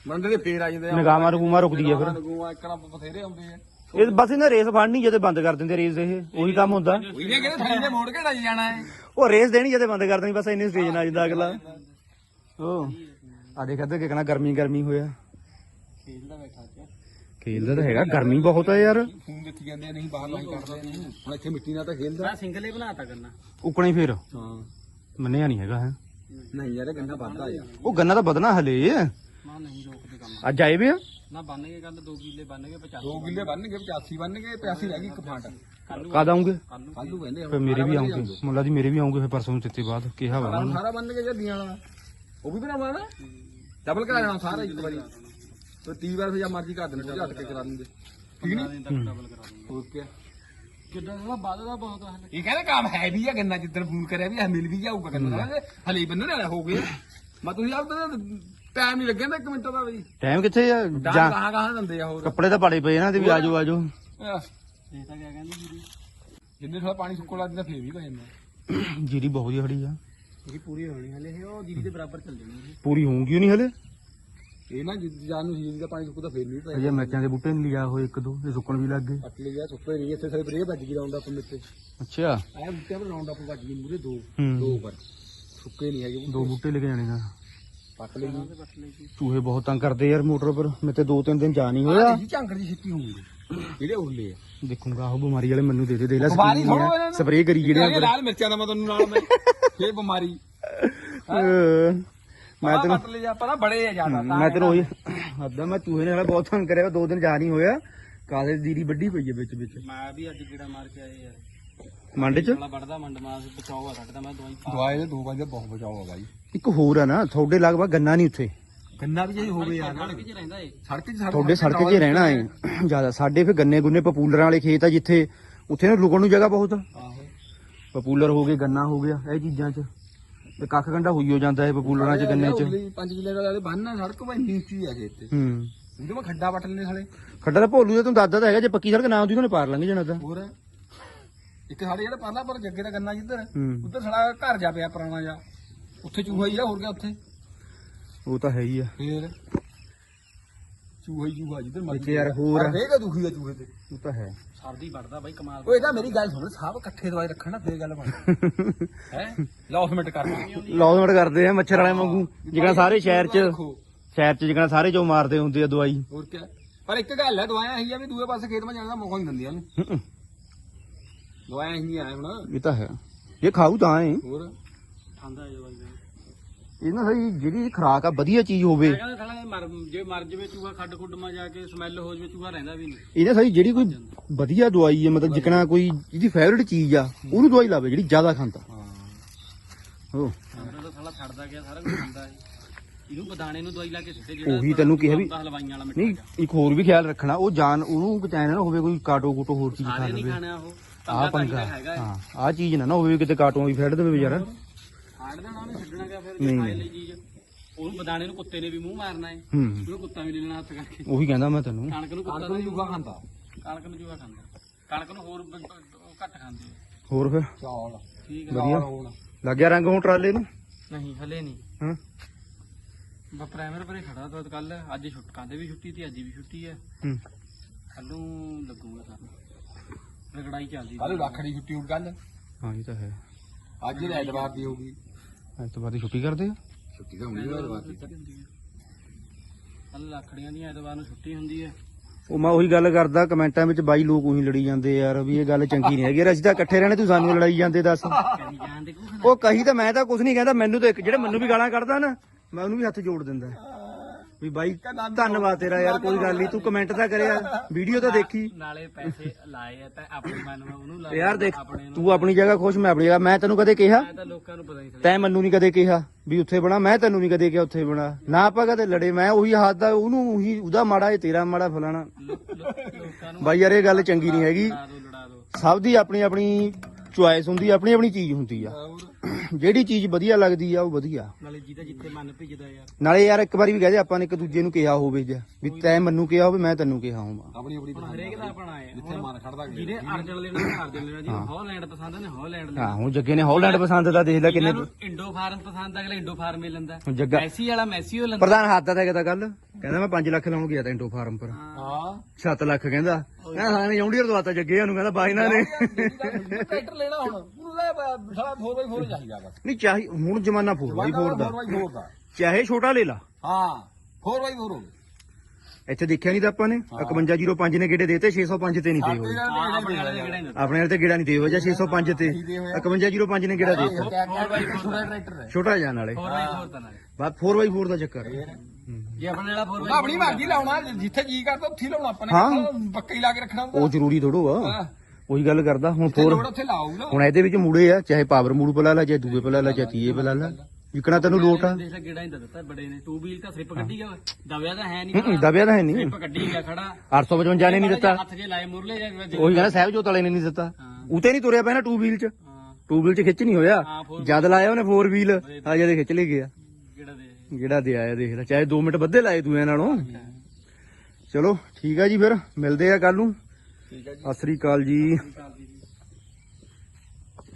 ਮਰੰਡੇ ਦੇ ਫੇਰ ਆ ਜਾਂਦੇ ਆ। ਨਗਾਮਾ ਰਗੂਮਾ ਰੁਕਦੀ ਆ ਫਿਰ। ਨਗੂਆ ਇੱਕਣਾ ਬਥੇਰੇ ਆਉਂਦੇ ਆ। ਇਹ ਬਸ ਇਹਨਾਂ ਰੇਸ ਫੜਨੀ ਜਦੇ ਬੰਦ ਕਰ ਦਿੰਦੇ ਰੇਸ ਇਹ ਉਹੀ ਕੰਮ ਹੁੰਦਾ। ਉਹਨੇ ਕਹਿੰਦੇ ਥਾਈ ਦੇ ਮੋੜ ਕੇ ਡਾਈ ਜਾਣਾ ਹੈ ਉਹ ਰੇਸ ਦੇਣੀ ਜਦੇ ਬੰਦ ਕਰ ਦੇਣੀ ਬਸ ਇੰਨੇ ਸਟੇਜ ਨਾਲ ਜਿੰਦਾ ਅਗਲਾ। ਉਹ ਆ ਦੇਖ ਅੱਧੇ ਕਿਹਣਾ ਗਰਮੀ ਗਰਮੀ ਹੋਇਆ। ਖੇਲਦਾ ਬੈਠਾ ਚ ਖੇਲਦਾ ਤਾਂ ਹੈਗਾ ਗਰਮੀ ਬਹੁਤ ਆ ਯਾਰ। ਫੋਨ ਦਿੱਤੀ ਜਾਂਦੇ ਆ, ਨਹੀਂ ਬਾਹਰ ਲਾਈ ਕਰਦੇ ਨਹੀਂ ਹੁਣ ਇੱਥੇ ਮਿੱਟੀ ਨਾਲ ਤਾਂ ਖੇਲਦਾ। ਮੈਂ ਸਿੰਗਲੇ ਬਣਾਤਾ ਕਰਨਾ ਉਕਣੀ ਫੇਰ। ਹਾਂ। ਮੰਨਿਆ ਨਹੀਂ ਹੈਗਾ ਹੈ। ਨਹੀਂ ਯਾਰ ਇਹ ਗੰਨਾ ਵੱਧਦਾ ਯਾਰ ਉਹ ਗੰਨਾ ਤਾਂ ਵਧਣਾ ਹਲੇ। ਮਾਂ ਨਹੀਂ ਰੋਕਦੇ ਕੰਮ ਅੱਜ ਆਏ ਵੇ ਆ? ਨਾ ਬੰਨ ਕੇ ਕੱਲ 2 ਕਿੱਲੇ ਬੰਨ ਕੇ 50 ਦੋ ਕਿੱਲੇ ਬੰਨਗੇ 85 ਬੰਨਗੇ 85 ਰਹਿ ਗਈ ਇੱਕ ਫਾਂਟ। ਕਦ ਆਉਂਗੇ? ਕੱਲ ਨੂੰ ਕਹਿੰਦੇ ਫਿਰ ਮੇਰੇ ਵੀ ਆਉਂਗੇ। ਮੁੱਲਾ ਦੀ ਮੇਰੇ ਵੀ ਆਉਂਗੇ ਫਿਰ ਪਰਸੋਂ ਨੂੰ ਤੇਤੇ ਬਾਅਦ। ਕਿਹਾ ਵਾ ਉਹਨਾਂ ਨੇ। ਸਾਰਾ ਬੰਨਗੇ ਜੱਦੀਆਂ ਵਾਲਾ। ਉਹ ਵੀ ਬਣਾਉਣਾ ਨਾ? ਡਬਲ ਕਰਾ ਜਾਣਾ ਸਾਰਾ ਇੱਕ ਵਾਰੀ। ਤੇ 30 ਵਾਰ ਫਿਰ ਜਾਂ ਮਰਜ਼ੀ ਕਰ ਦੇਣਾ ਝਟ ਕੇ ਕਰਾ ਦਿੰਦੇ। ਠੀਕ ਨਹੀਂ? ਦਿਨ ਤੱਕ ਡਬਲ ਕਰਾ ਦੂੰਗਾ ਓਕੇ ਕਿੱਦਾਂ ਦਾ ਵੱਧਦਾ ਬਹੁਤ ਇਹ ਕਹਿੰਦੇ ਕੰਮ ਹੈ ਵੀ ਆ ਗੰਨਾ ਜਿੱਦਣ ਫੋਨ ਕਰਿਆ ਵੀ ਆ ਮਿਲ ਵੀ ਜਾਊਗਾ ਗੰਨਾ। ਹਲੇ ਬੰਨਣ ਵਾਲਾ ਹੋ ਗਿਆ। ਮੈਂ ਤੁਸੀਂ ਆਪ ਟਾਈਮ ਨਹੀਂ ਲੱਗਿਆ ਨਾ ਇੱਕ ਮਿੰਟ ਦਾ ਬਈ ਟਾਈਮ ਕਿੱਥੇ ਆ? ਜਾਂ ਜਾਂ ਕਹਾਂ ਕਹਾਂ ਦਿੰਦੇ ਆ ਹੋਰ। ਕੱਪੜੇ ਤਾਂ ਪਾੜੇ ਪਏ ਇਹਨਾਂ ਦੇ ਵੀ ਆਜੋ ਆਜੋ। ਆਹ, ਇਹ ਤਾਂ ਕਿਆ ਕਹਿੰਦੀ ਜੀ ਜਿੰਨੇ ਥੋੜਾ ਪਾਣੀ ਸੁੱਕਣ ਲੱਗ ਜਾਂਦਾ ਫੇਰ ਵੀ ਪੈ ਜਾਂਦਾ। ਜੀਰੀ ਬਹੁਤ ਵਧੀਆ ਖੜੀ ਆ। ਇਹ ਪੂਰੀ ਹੋਣੀ ਹਲੇ ਇਹ ਉਹ ਦੀਦੀ ਦੇ ਬਰਾਬਰ ਚੱਲ ਜਾਣੀ ਪੂਰੀ ਹੋਊਗੀ ਨਹੀਂ ਹਲੇ? ਇਹ ਨਾ ਜਿੱਦ ਜਾਨ ਨੂੰ ਸੀਜ਼ਨ ਦਾ ਪਾਣੀ ਸੁੱਕਦਾ ਫੇਰ ਵੀ ਪੈ ਅਜੇ ਮਿਰਚਾਂ ਦੇ ਬੂਟੇ ਨਹੀਂ ਲਿਆ ਹੋਏ ਇੱਕ ਦੋ ਇਹ ਸੁੱਕਣ ਵੀ ਲੱਗ ਗਏ। ਸੁੱਕੇ ਨਹੀਂ ਇੱਥੇ ਸਾਰੇ ਬਰੇ ਵੱਜ ਗਈ ਰਾਉਂਡ ਅਪ ਮਿੱਤੇ ਅੱਛਾ। ਆਇਆ ਬੂਟੇ ਪਰ ਰਾਉਂਡ ਅਪ ਵੱਜ ਗਈ ਮੂਰੇ ਦੋ ਹੂੰ। ਦੋ ਪਰ ਸੁੱਕੇ ਨਹੀਂ ਹੈਗੇ ਦੋ ਬੂਟੇ ਲੈ ਕੇ ਜਾਣੇ ਪੱਟ ਲਈ ਚੂਹੇ ਬਹੁਤ ਤੰਗ ਕਰਦੇ ਯਾਰ ਮੋਟਰ ਪਰ ਮੇਰੇ ਤੇ ਦੋ ਤਿੰਨ ਦਿਨ ਜਾ ਨਹੀਂ ਹੋਇਆ। ਜੀ ਝਾਂਕੜ ਦੀ ਛਿੱਟੀ ਹੋਊਗੀ। ਜਿਹੜੇ ਉਰਲੇ ਆ? ਦੇਖੂੰਗਾ ਉਹ ਬਿਮਾਰੀ ਵਾਲੇ ਮੈਨੂੰ ਦੇ ਦੇ ਦੇ ਲੈ। ਸਪਰੇਅ ਕਰੀ ਜਿਹੜੇ ਲਾਲ ਮਿਰਚਾਂ ਦਾ ਮੈਂ ਤੁਹਾਨੂੰ ਨਾਲ ਮੈਂ। ਫੇਰ ਬਿਮਾਰੀ। ਮੈਂ ਮੈਂ ਤੈਨੂੰ ਪੱਟ ਲਿਆ ਪਤਾ ਬੜੇ ਆ ਜ਼ਿਆਦਾ ਮੈਂ ਤੈਨੂੰ ਉਹੀ ਅੱਧਾ ਮੈਂ ਚੂਹੇ ਨੇ ਬਹੁਤ ਤੰਗ ਕਰਿਆ ਦੋ ਦਿਨ ਜਾ ਨਹੀਂ ਹੋਇਆ। ਕਾਦੇ ਦੀਰੀ ਵੱਡੀ ਪਈ ਹੈ ਵਿੱਚ ਵਿੱਚ। ਮੈਂ ਵੀ ਅੱਜ ਕੀੜਾ ਮਾਰ ਕੇ ਆਏ ਯਾਰ ਮੰਡ ਚ? ਵਾਲਾ ਵੜਦਾ ਮੰਡ ਮਾਸ ਬਚਾਓ ਆ ਕੱਢਦਾ ਮੈਂ ਦਵਾਈ ਦਵਾਈ ਦੇ ਦੋ ਵਜੇ ਬਹੁਤ ਬਚਾਓ ਆ ਬਾਈ। ਇੱਕ ਹੋਰ ਆ ਨਾ ਤੁਹਾਡੇ ਲਗਭਗ ਗੰਨਾ ਨਹੀਂ ਉੱਥੇ। ਗੰਨਾ ਵੀ ਜੇ ਹੋਵੇ ਯਾਰ। ਸੜਕ 'ਚ ਰਹਿੰਦਾ ਏ ਸੜਕ 'ਚ ਸੜਕ ਤੁਹਾਡੇ ਸੜਕ 'ਚ ਹੀ ਰਹਿਣਾ ਏ ਜ਼ਿਆਦਾ ਸਾਡੇ ਫਿਰ ਗੰਨੇ ਗੁੰਨੇ ਪਪੂਲਰਾਂ ਵਾਲੇ ਖੇਤ ਆ ਜਿੱਥੇ ਉੱਥੇ ਨਾ ਲੁਕਣ ਨੂੰ ਜਗ੍ਹਾ ਬਹੁਤ ਪਪੂਲਰ ਹੋ ਗਏ ਗੰਨਾ ਹੋ ਗਿਆ ਇਹ ਚੀਜ਼ਾਂ 'ਚ। ਤੇ ਕੱਖ ਕੰਡਾ ਹੋਈ ਹੋ ਜਾਂਦਾ ਹੈ ਪਪੂਲਰਾਂ 'ਚ ਗੰਨੇ 'ਚ। 5 ਕਿਲੇ ਦਾ ਬੰਨ ਸੜਕ ਭਾਈ ਨੀਚੀ ਆ ਖੇਤ ਤੇ। ਹੂੰ। ਉਹਦੇ ਮੈਂ ਖੱਡਾ ਵੱਟ ਲੈਣੇ ਸਾਲੇ। ਖੱਡਾ ਤਾਂ ਭੋਲੂ ਦਾ ਤੂੰ ਦਾਦਾ ਤਾਂ ਹੈਗਾ ਜੇ ਪੱਕੀ ਸੜਕ ਨਾ ਹੁੰਦੀ ਉਹਨੇ ਪਾਰ ਲੰਘ ਜਾਣਾ ਤਾਂ। ਹੋਰ? ਇੱਕ ਸਾਡੇ ਜਿਹੜਾ ਪਹਿਲਾਂ ਪਰ ਜੱਗੇ ਦਾ ਗੰਨਾ ਜਿੱਧਰ ਹੂੰ। ਉੱਧਰ ਸਾਡਾ ਘਰ ਜਾ ਪਿਆ ਪੁਰਾਣਾ ਜਾ ਉੱਥੇ ਚੂਹਾ ਹੀ ਆ ਹੋਰ ਗਿਆ ਉੱਥੇ? ਉਹ ਤਾਂ ਹੈ ਹੀ ਆ। ਫੇਰ? ਚੂਹਾ ਹੀ ਚੂਹਾ ਜਿੱਧਰ ਮਰਜ਼ੀ ਇੱਥੇ ਯਾਰ ਹੋਰ ਆ। ਹਰੇਕ ਦੁਖੀ ਆ ਚੂਹੇ ਤੇ। ਉਹ ਤਾਂ ਹੈ। ਸਰਦੀ ਵੜਦਾ ਬਾਈ ਕਮਾਲ। ਓਏ ਇਹਦਾ ਮੇਰੀ ਗੱਲ ਸੁਣ ਸਭ ਇਕੱਠੇ ਦਵਾਈ ਰੱਖਣ ਨਾ ਫੇਰ ਗੱਲ ਬਣ (laughs) ਹੈ? ਲੌਸਮੈਂਟ ਕਰ ਲੌਸਮੈਂਟ ਕਰਦੇ ਆ ਮੱਛਰ ਵਾਲੇ ਵਾਂਗੂ। ਜਿਕਣਾ ਸਾਰੇ ਸ਼ਹਿਰ 'ਚ ਸ਼ਹਿਰ 'ਚ ਜਿਕਣਾ ਸਾਰੇ ਜੋ ਮਾਰਦੇ ਹੁੰਦੇ ਆ ਦਵਾਈ। ਹੋਰ ਕੀ ਪਰ ਇੱਕ ਗੱਲ ਹੈ ਦਵਾਈਆਂ ਇਹੀ ਆ ਵੀ ਦੂਏ ਪਾਸੇ ਖੇਤ ਮਾ ਜਾਣ ਦਾ ਮੌਕਾ ਨਹੀਂ ਦਿੰਦੀਆਂ ਨੇ ਹੂੰ, ਦਵਾਈਆਂ ਇਹੀ ਆ ਹੁਣ। ਇਹ ਤਾਂ ਹੈ। ਇਹ ਖਾਊ ਤਾਂ ਏ ਹੋਰ? ਠੰਡਾ ਹੈ ਦਵਾਈ ਇਹ ਨਾ ਸਹੀ ਜਿਹੜੀ ਖਰਾਕ ਆ ਵਧੀਆ ਚੀਜ਼ ਹੋਵੇ। ਮੈਂ ਕਹਿੰਦਾ ਸਾਲਾ ਇਹ ਮਰ ਜੇ ਮਰ ਜਵੇ ਚੂਹਾ ਖੱਡ ਖੁੱਡ ਮਾ ਜਾ ਕੇ ਸਮੈਲ ਹੋ ਜਵੇ ਚੂਹਾ ਰਹਿੰਦਾ ਵੀ ਨਹੀਂ। ਇਹਨੇ ਸਹੀ ਜਿਹੜੀ ਕੋਈ ਵਧੀਆ ਦਵਾਈ ਹੈ ਮਤਲਬ ਜਿਕਣਾ ਕੋਈ ਜਿਹਦੀ ਫੇਵਰਿਟ ਚੀਜ਼ ਆ ਉਹਨੂੰ ਦਵਾਈ ਲਾਵੇ ਜਿਹੜੀ ਜ਼ਿਆਦਾ ਖਾਂਦਾ। ਹਾਂ। ਹੋ ਅੰਦਰ ਤਾਂ ਸਾਲਾ ਛੱਡਦਾ ਗਿਆ ਸਾਰਾ ਕੁਝ ਖਾਂਦਾ ਹੈ ਇਹਨੂੰ ਬਦਾਣੇ ਨੂੰ ਦਵਾਈ ਲਾ ਕੇ ਸਿੱਧੇ ਉਹੀ ਤੈਨੂੰ ਕਿਹਾ ਵੀ- ਹੁੰਦਾ ਹਲਵਾਈਆਂ ਵਾਲਾ ਮਿੱਠਾ ਨਹੀਂ ਇੱਕ ਹੋਰ ਵੀ ਖਿਆਲ ਰੱਖਣਾ ਉਹ ਜਾਨ ਉਹਨੂੰ ਕਿਤੇ ਨਾ ਹੋਵੇ ਕੋਈ ਕਾਟੋ ਕੂਟੋ ਹੋਰ ਚੀਜ਼ ਖਾ ਸਾਰੇ ਨਹੀਂ ਲਵੇ। ਖਾਣਾ ਉਹ। ਆਹ ਪੰਗਾ ਹੈਗਾ ਹਾਂ ਆਹ ਚੀਜ਼ ਨਾ ਨਾ ਹੋਵੇ ਵੀ ਕਿਤੇ ਕਾਟੋਂ ਵੀ ਫੈੜ ਦੇਵੇ ਵਿਚਾਰਾ। ਹਾੜ ਦੇਣਾ ਉਹਨੇ ਛੱਡਣਾ ਗਿਆ ਫਿਰ? ਨਹੀਂ। ਜੇ ਖਾਏ ਲਈ ਚੀਜ਼। ਉਹਨੂੰ ਬਦਾਣੇ ਨੂੰ ਕੁੱਤੇ ਨੇ ਵੀ ਮੂੰਹ ਮਾਰਨਾ ਹੈ ਹੂੰ। ਉਹਨੂੰ ਕੁੱਤਾ ਵੀ ਲੈ ਲੈਣਾ ਹੱਥ ਕਰਕੇ। ਉਹੀ ਕਹਿੰਦਾ ਮੈਂ ਤੈਨੂੰ। ਕਣਕ ਨੂੰ ਕੁੱਤਾ ਕਣਕ ਨੂੰ ਚੂਹਾ ਖਾਂਦਾ। ਕਣਕ ਨੂੰ ਜੂਆ ਖਾਂਦਾ। ਕਣਕ ਨੂੰ ਹੋਰ ਬ- ਉਹ ਘੱਟ ਖਾਂਦੇ ਆ। ਹੋਰ ਫਿਰ? ਚੌਲ। ਠੀਕ ਹੈ ਵਧੀਆ। ਹੋਣ ਲੱਗ ਗਿਆ ਰੰਗ ਹੁਣ ਟਰਾਲੇ ਨੂੰ? ਨਹੀਂ ਹਲੇ ਨਹੀਂ। ਹਾਂ। ਬਾ ਪ੍ਰਾਇਮਰ ਪਰੇ ਖੜਾ ਤਾਂ ਕੱਲ। ਅੱਜ ਛੁੱਟ ਕਾਂਦੇ ਵੀ ਛੁੱਟੀ ਤੇ ਅੱਜ ਵੀ ਛੁੱਟੀ ਹੈ। ਹੂੰ ਕੱਲੋਂ ਲੱਗੂਗਾ ਸਰ। ਰਗੜਾਈ ਚੱਲਦੀ ਕੱਲ ਰੱਖੜੀ ਛੁੱਟੀ ਹੋ ਕੱਲ ਹਾਂ ਇਹ ਤਾਂ ਹੈ। ਅੱਜ ਐਤਵਾਰ ਦੀ ਹੋਊਗੀ। ਅੱਜ ਤੋਂ ਬਾਅਦ ਹੀ ਛੁੱਟੀ ਕਰਦੇ ਆ? ਛੁੱਟੀ ਤਾਂ ਹੋਣੀ ਐਤਵਾਰ ਦੀ। ਕੱਲ ਲੱਖੜੀਆਂ ਦੀ ਐਤਵਾਰ ਨੂੰ ਛੁੱਟੀ ਹੁੰਦੀ ਹੈ ਉਹ ਮੈਂ ਉਹੀ ਗੱਲ ਕਰਦਾ ਕਮੈਂਟਾਂ ਵਿੱਚ ਬਾਈ ਲੋਕ ਉਹੀ ਲੜੀ ਜਾਂਦੇ ਯਾਰ ਵੀ ਇਹ ਗੱਲ ਚੰਗੀ ਨਹੀਂ ਹੈਗੀ। ਯਾਰ ਅਸੀਂ ਤਾਂ ਇਕੱਠੇ ਰਹਿਣੇ ਤੂੰ ਸਾਨੂੰ ਲੜਾਈ ਜਾਂਦੇ ਦੱਸ। ਉਹ ਕਹੀ ਤਾਂ ਮੈਂ ਤਾਂ ਕੁਝ ਨਹੀਂ ਕਹਿੰਦਾ ਮੈਨੂੰ ਤਾਂ ਇੱਕ ਜਿਹੜੇ ਮੈਨੂੰ ਵੀ ਗਾਲਾਂ ਕੱਢਦਾ ਨਾ ਮੈਂ ਉਹਨੂੰ ਵੀ ਹੱਥ ਜੋੜ ਦਿੰਦਾ। ਵੀ ਬਾਈ ਧੰਨਵਾਦ ਤੇਰਾ ਯਾਰ ਕੋਈ ਗੱਲ ਨਹੀਂ ਤੂੰ ਕਮੈਂਟ ਤਾਂ ਕਰਿਆ ਵੀਡੀਓ ਤਾਂ ਦੇਖੀ। ਨਾਲੇ ਪੈਸੇ ਲਾਏ ਆ ਤਾਂ ਆਪਣੇ ਮਨ ਨੂੰ ਉਹਨੂੰ ਲਾ ਯਾਰ ਦੇਖ ਤੂੰ ਆਪਣੀ ਜਗ੍ਹਾ ਖੁਸ਼ ਮੈਂ ਆਪਣੀ ਜਗ੍ਹਾ ਮੈਂ ਤੈਨੂੰ ਕਦੇ ਕਿਹਾ? ਮੈਂ ਤਾਂ ਲੋਕਾਂ ਨੂੰ ਪਤਾ ਨਹੀਂ ਤੈਂ ਮੈਨੂੰ ਨਹੀਂ ਕਦੇ ਕਿਹਾ ਵੀ ਉੱਥੇ ਬਣਾ ਮੈਂ ਤੈਨੂੰ ਨਹੀਂ ਕਦੇ ਕਿਹਾ ਉੱਥੇ ਬਣਾ। ਨਾ ਆਪਾਂ ਕਦੇ ਲੜੇ ਮੈਂ ਉਹੀ ਹੱਥ ਦਾ ਉਹਨੂੰ ਉਹੀ ਉਹਦਾ ਮਾੜਾ ਇਹ ਤੇਰਾ ਮਾੜਾ ਫਲਾਣਾ। ਲੋਕਾਂ ਨੂੰ ਬਾਈ ਯਾਰ ਇਹ ਗੱਲ ਚੰਗੀ ਨਹੀਂ ਹੈਗੀ। ਸਭ ਦੀ ਆਪਣੀ ਆਪਣੀ ਚੁਆਇਸ ਹੁੰਦੀ ਆ ਆਪਣੀ ਆਪਣੀ ਚੀਜ਼ ਹੁੰਦੀ ਆ। ਜਿਹੜੀ ਚੀਜ਼ ਵਧੀਆ ਲੱਗਦੀ ਆ ਉਹ ਵਧੀਆ ਨਾਲੇ ਜਿਹਦਾ ਜਿੱਥੇ ਮਨ ਭਿੱਜਦਾ ਯਾਰ ਨਾਲੇ ਯਾਰ ਇੱਕ ਵਾਰੀ ਵੀ ਕਹਦੇ ਆਪਾਂ ਨੇ ਇੱਕ ਦੂਜੇ ਨੂੰ ਕਿਹਾ ਹੋਵੇ ਜਾਂ ਵੀ ਤੈਂ ਮੈਨੂੰ ਕਿਹਾ ਹੋਵੇ ਮੈਂ ਤੈਨੂੰ ਕਿਹਾ ਹੋਵਾਂ ਆਪਣੀ ਆਪਣੀ ਹੁਣ ਹਰੇਕ ਦਾ ਆਪਣਾ ਹੈ ਜਿੱਥੇ ਮਨ ਖੜਦਾ ਗਿਆ ਜਿਹਨੇ ਅਰਜਨ ਲੈਣਾ ਅਰਜਨ ਲੈਣਾ ਜਿਹਨੇ ਹੌਲੈਂਡ ਪਸੰਦ ਨੇ ਹੌਲੈਂਡ ਲੈਣਾ ਹਾਂ ਹੁਣ ਜੱਗੇ ਨੇ ਹਾਲੈਂਡ ਪਸੰਦ ਦਾ ਦੇਖ ਲੈ ਕਿੰਨੇ ਇੰਡੋ ਫਾਰਮ ਪਸੰਦ ਆ ਅਗਲਾ ਇੰਡੋ ਫਾਰਮ ਹੀ ਲੈਂਦਾ ਹੁਣ ਜੱਗਾ ਮੈਸੀ ਵਾਲਾ ਮੈਸੀ ਹੋ ਲੈਂਦਾ ਪ੍ਰਧਾਨ ਹੱਥ ਦਾ ਕਹਿੰਦਾ ਕੱਲ ਕਹਿੰਦਾ ਮੈਂ 5 ਲੱਖ ਲਾਉਣ ਗਿਆ ਤਾਂ ਇੰਡੋ ਫਾਰਮ ਪਰ ਹਾਂ 7 ਲੱਖ ਕਹਿੰਦਾ ਕਹਿੰਦਾ ਹਾਂ ਨੇ ਜੌਂਡੀਅਰ ਦਵਾਤਾ ਜੱਗੇ ਨੂੰ ਕਹਿੰਦਾ ਬਾਈ ਇਹਨਾਂ ਨੇ ਟਰੈਕਟਰ ਲੈਣਾ ਹੁਣ ਉਹਨੂੰ ਦਾ ਸਾਲਾ 4x4 ਚਾਹੀਦਾ ਬਸ। ਨਹੀਂ ਚਾਹੀ ਹੁਣ ਜ਼ਮਾਨਾ 4x4 ਦਾ। 4x4 ਦਾ। ਚਾਹੇ ਛੋਟਾ ਲੈ ਲਾ। ਹਾਂ 4x4 ਹੋ ਇੱਥੇ ਦੇਖਿਆ ਨਹੀਂ ਤਾਂ ਆਪਾਂ ਨੇ? 5105 ਨੇ ਗੇੜੇ ਦੇਤੇ? 605 ਤੇ ਨਹੀਂ ਦੇ ਹੋਏ। ਆਪਣੇ ਵਾਲੇ ਤੇ ਗੇੜਾ ਨਹੀਂ ਦੇ ਹੋਇਆ ਜਾਂ 605 ਤੇ। 5105 ਨੇ ਗੇੜਾ ਦੇਤਾ? ਬਾਈ ਛੋਟਾ ਜਾਣ ਵਾਲੇ। 4x4 ਤਾਂ ਨਾਲ। ਬਾਅਦ 4x4 ਦਾ ਚੱਕਰ ਜੇ ਆਪਣੇ ਵਾਲਾ 4x4 ਉਹਦਾ ਆਪਣੀ ਮਰਜ਼ੀ ਲਾਉਣਾ ਜਿੱਥੇ ਜੀ ਕਰਦਾ ਉੱਥੇ ਲਾਉਣਾ ਆਪਾਂ ਨੇ। ਪੱਕਾ ਹੀ ਲਾ ਕੇ ਰੱਖਣਾ ਉਹ ਜ਼ਰੂਰੀ ਥੋੜੋ ਆ। ਉਹੀ ਗੱਲ ਕਰਦਾ ਹੁਣ ਜਿੱਥੇ 4 ਲੋੜ ਉੱਥੇ ਲਾਊ ਨਾ। ਹੁਣ ਇਹਦੇ ਵਿੱਚ ਮੂੜੇ ਆ ਚਾਹੇ ਪਾਵਰ ਮੂਡ ਪਲਾ ਲਾ ਚਾਹੇ ਦੂਏ ਪਲਾ ਲਾ ਚਾਹੇ ਤੀਏ ਪਲਾ ਲਾ। ਵਿਕਣਾ ਤੈਨੂੰ ਲੋਟ ਆ। ਦੇਖ ਲੈ ਗੇੜਾ ਹੀ ਦਿੱਤਾ ਬੜੇ ਨੇ। ਟੂ ਵੀਲ ਤਾਂ ਸਲਿੱਪ ਕੱਢੀ ਗਿਆ ਦਬਿਆ ਤਾਂ ਹੈ ਨਹੀਂ ਦਬਿਆ ਤਾਂ ਹੈ ਨਹੀਂ। ਸਲਿੱਪ ਕੱਢੀ ਗਿਆ ਖੜਾ। 855 ਨੇ ਨਹੀਂ ਦਿੱਤਾ। ਹੱਥ ਜੇ ਲਾਏ ਮੁਰਲੇ ਜਾਂ ਉਹੀ ਕਹਿੰਦਾ ਸਾਹਿਬ ਜੋਤ ਵਾਲੇ ਨੇ ਨਹੀਂ ਦਿੱਤਾ। ਉਤੇ ਨਹੀਂ ਤੁਰਿਆ ਪੈਣਾ 2 ਵੀਲ ਚ। 2 ਵੀਲ ਚ ਖਿੱਚ ਨਹੀਂ ਹੋਇਆ। ਜਦ ਲਾਇਆ ਉਹਨੇ 4 ਵੀਲ ਆ ਜਦੇ ਖਿੱਚ ਲੈ ਗਿਆ। ਗੇੜਾ ਦੇ। ਜਿਹੜਾ ਦੇ ਆਇਆ ਦੇਖ ਲੈ। ਚਾਹੇ 2 ਮਿੰਟ ਵੱਧੇ ਲਾਏ ਦੂਆਂ ਨਾਲੋਂ। ਚਲੋ ਠੀਕ ਆ ਜੀ ਫਿਰ। ਮਿਲਦੇ ਆ ਕੱਲ ਨੂੰ। ਠੀਕ ਹੈ ਜੀ। ਸਤਿ ਸ੍ਰੀ ਅਕਾਲ ਜੀ।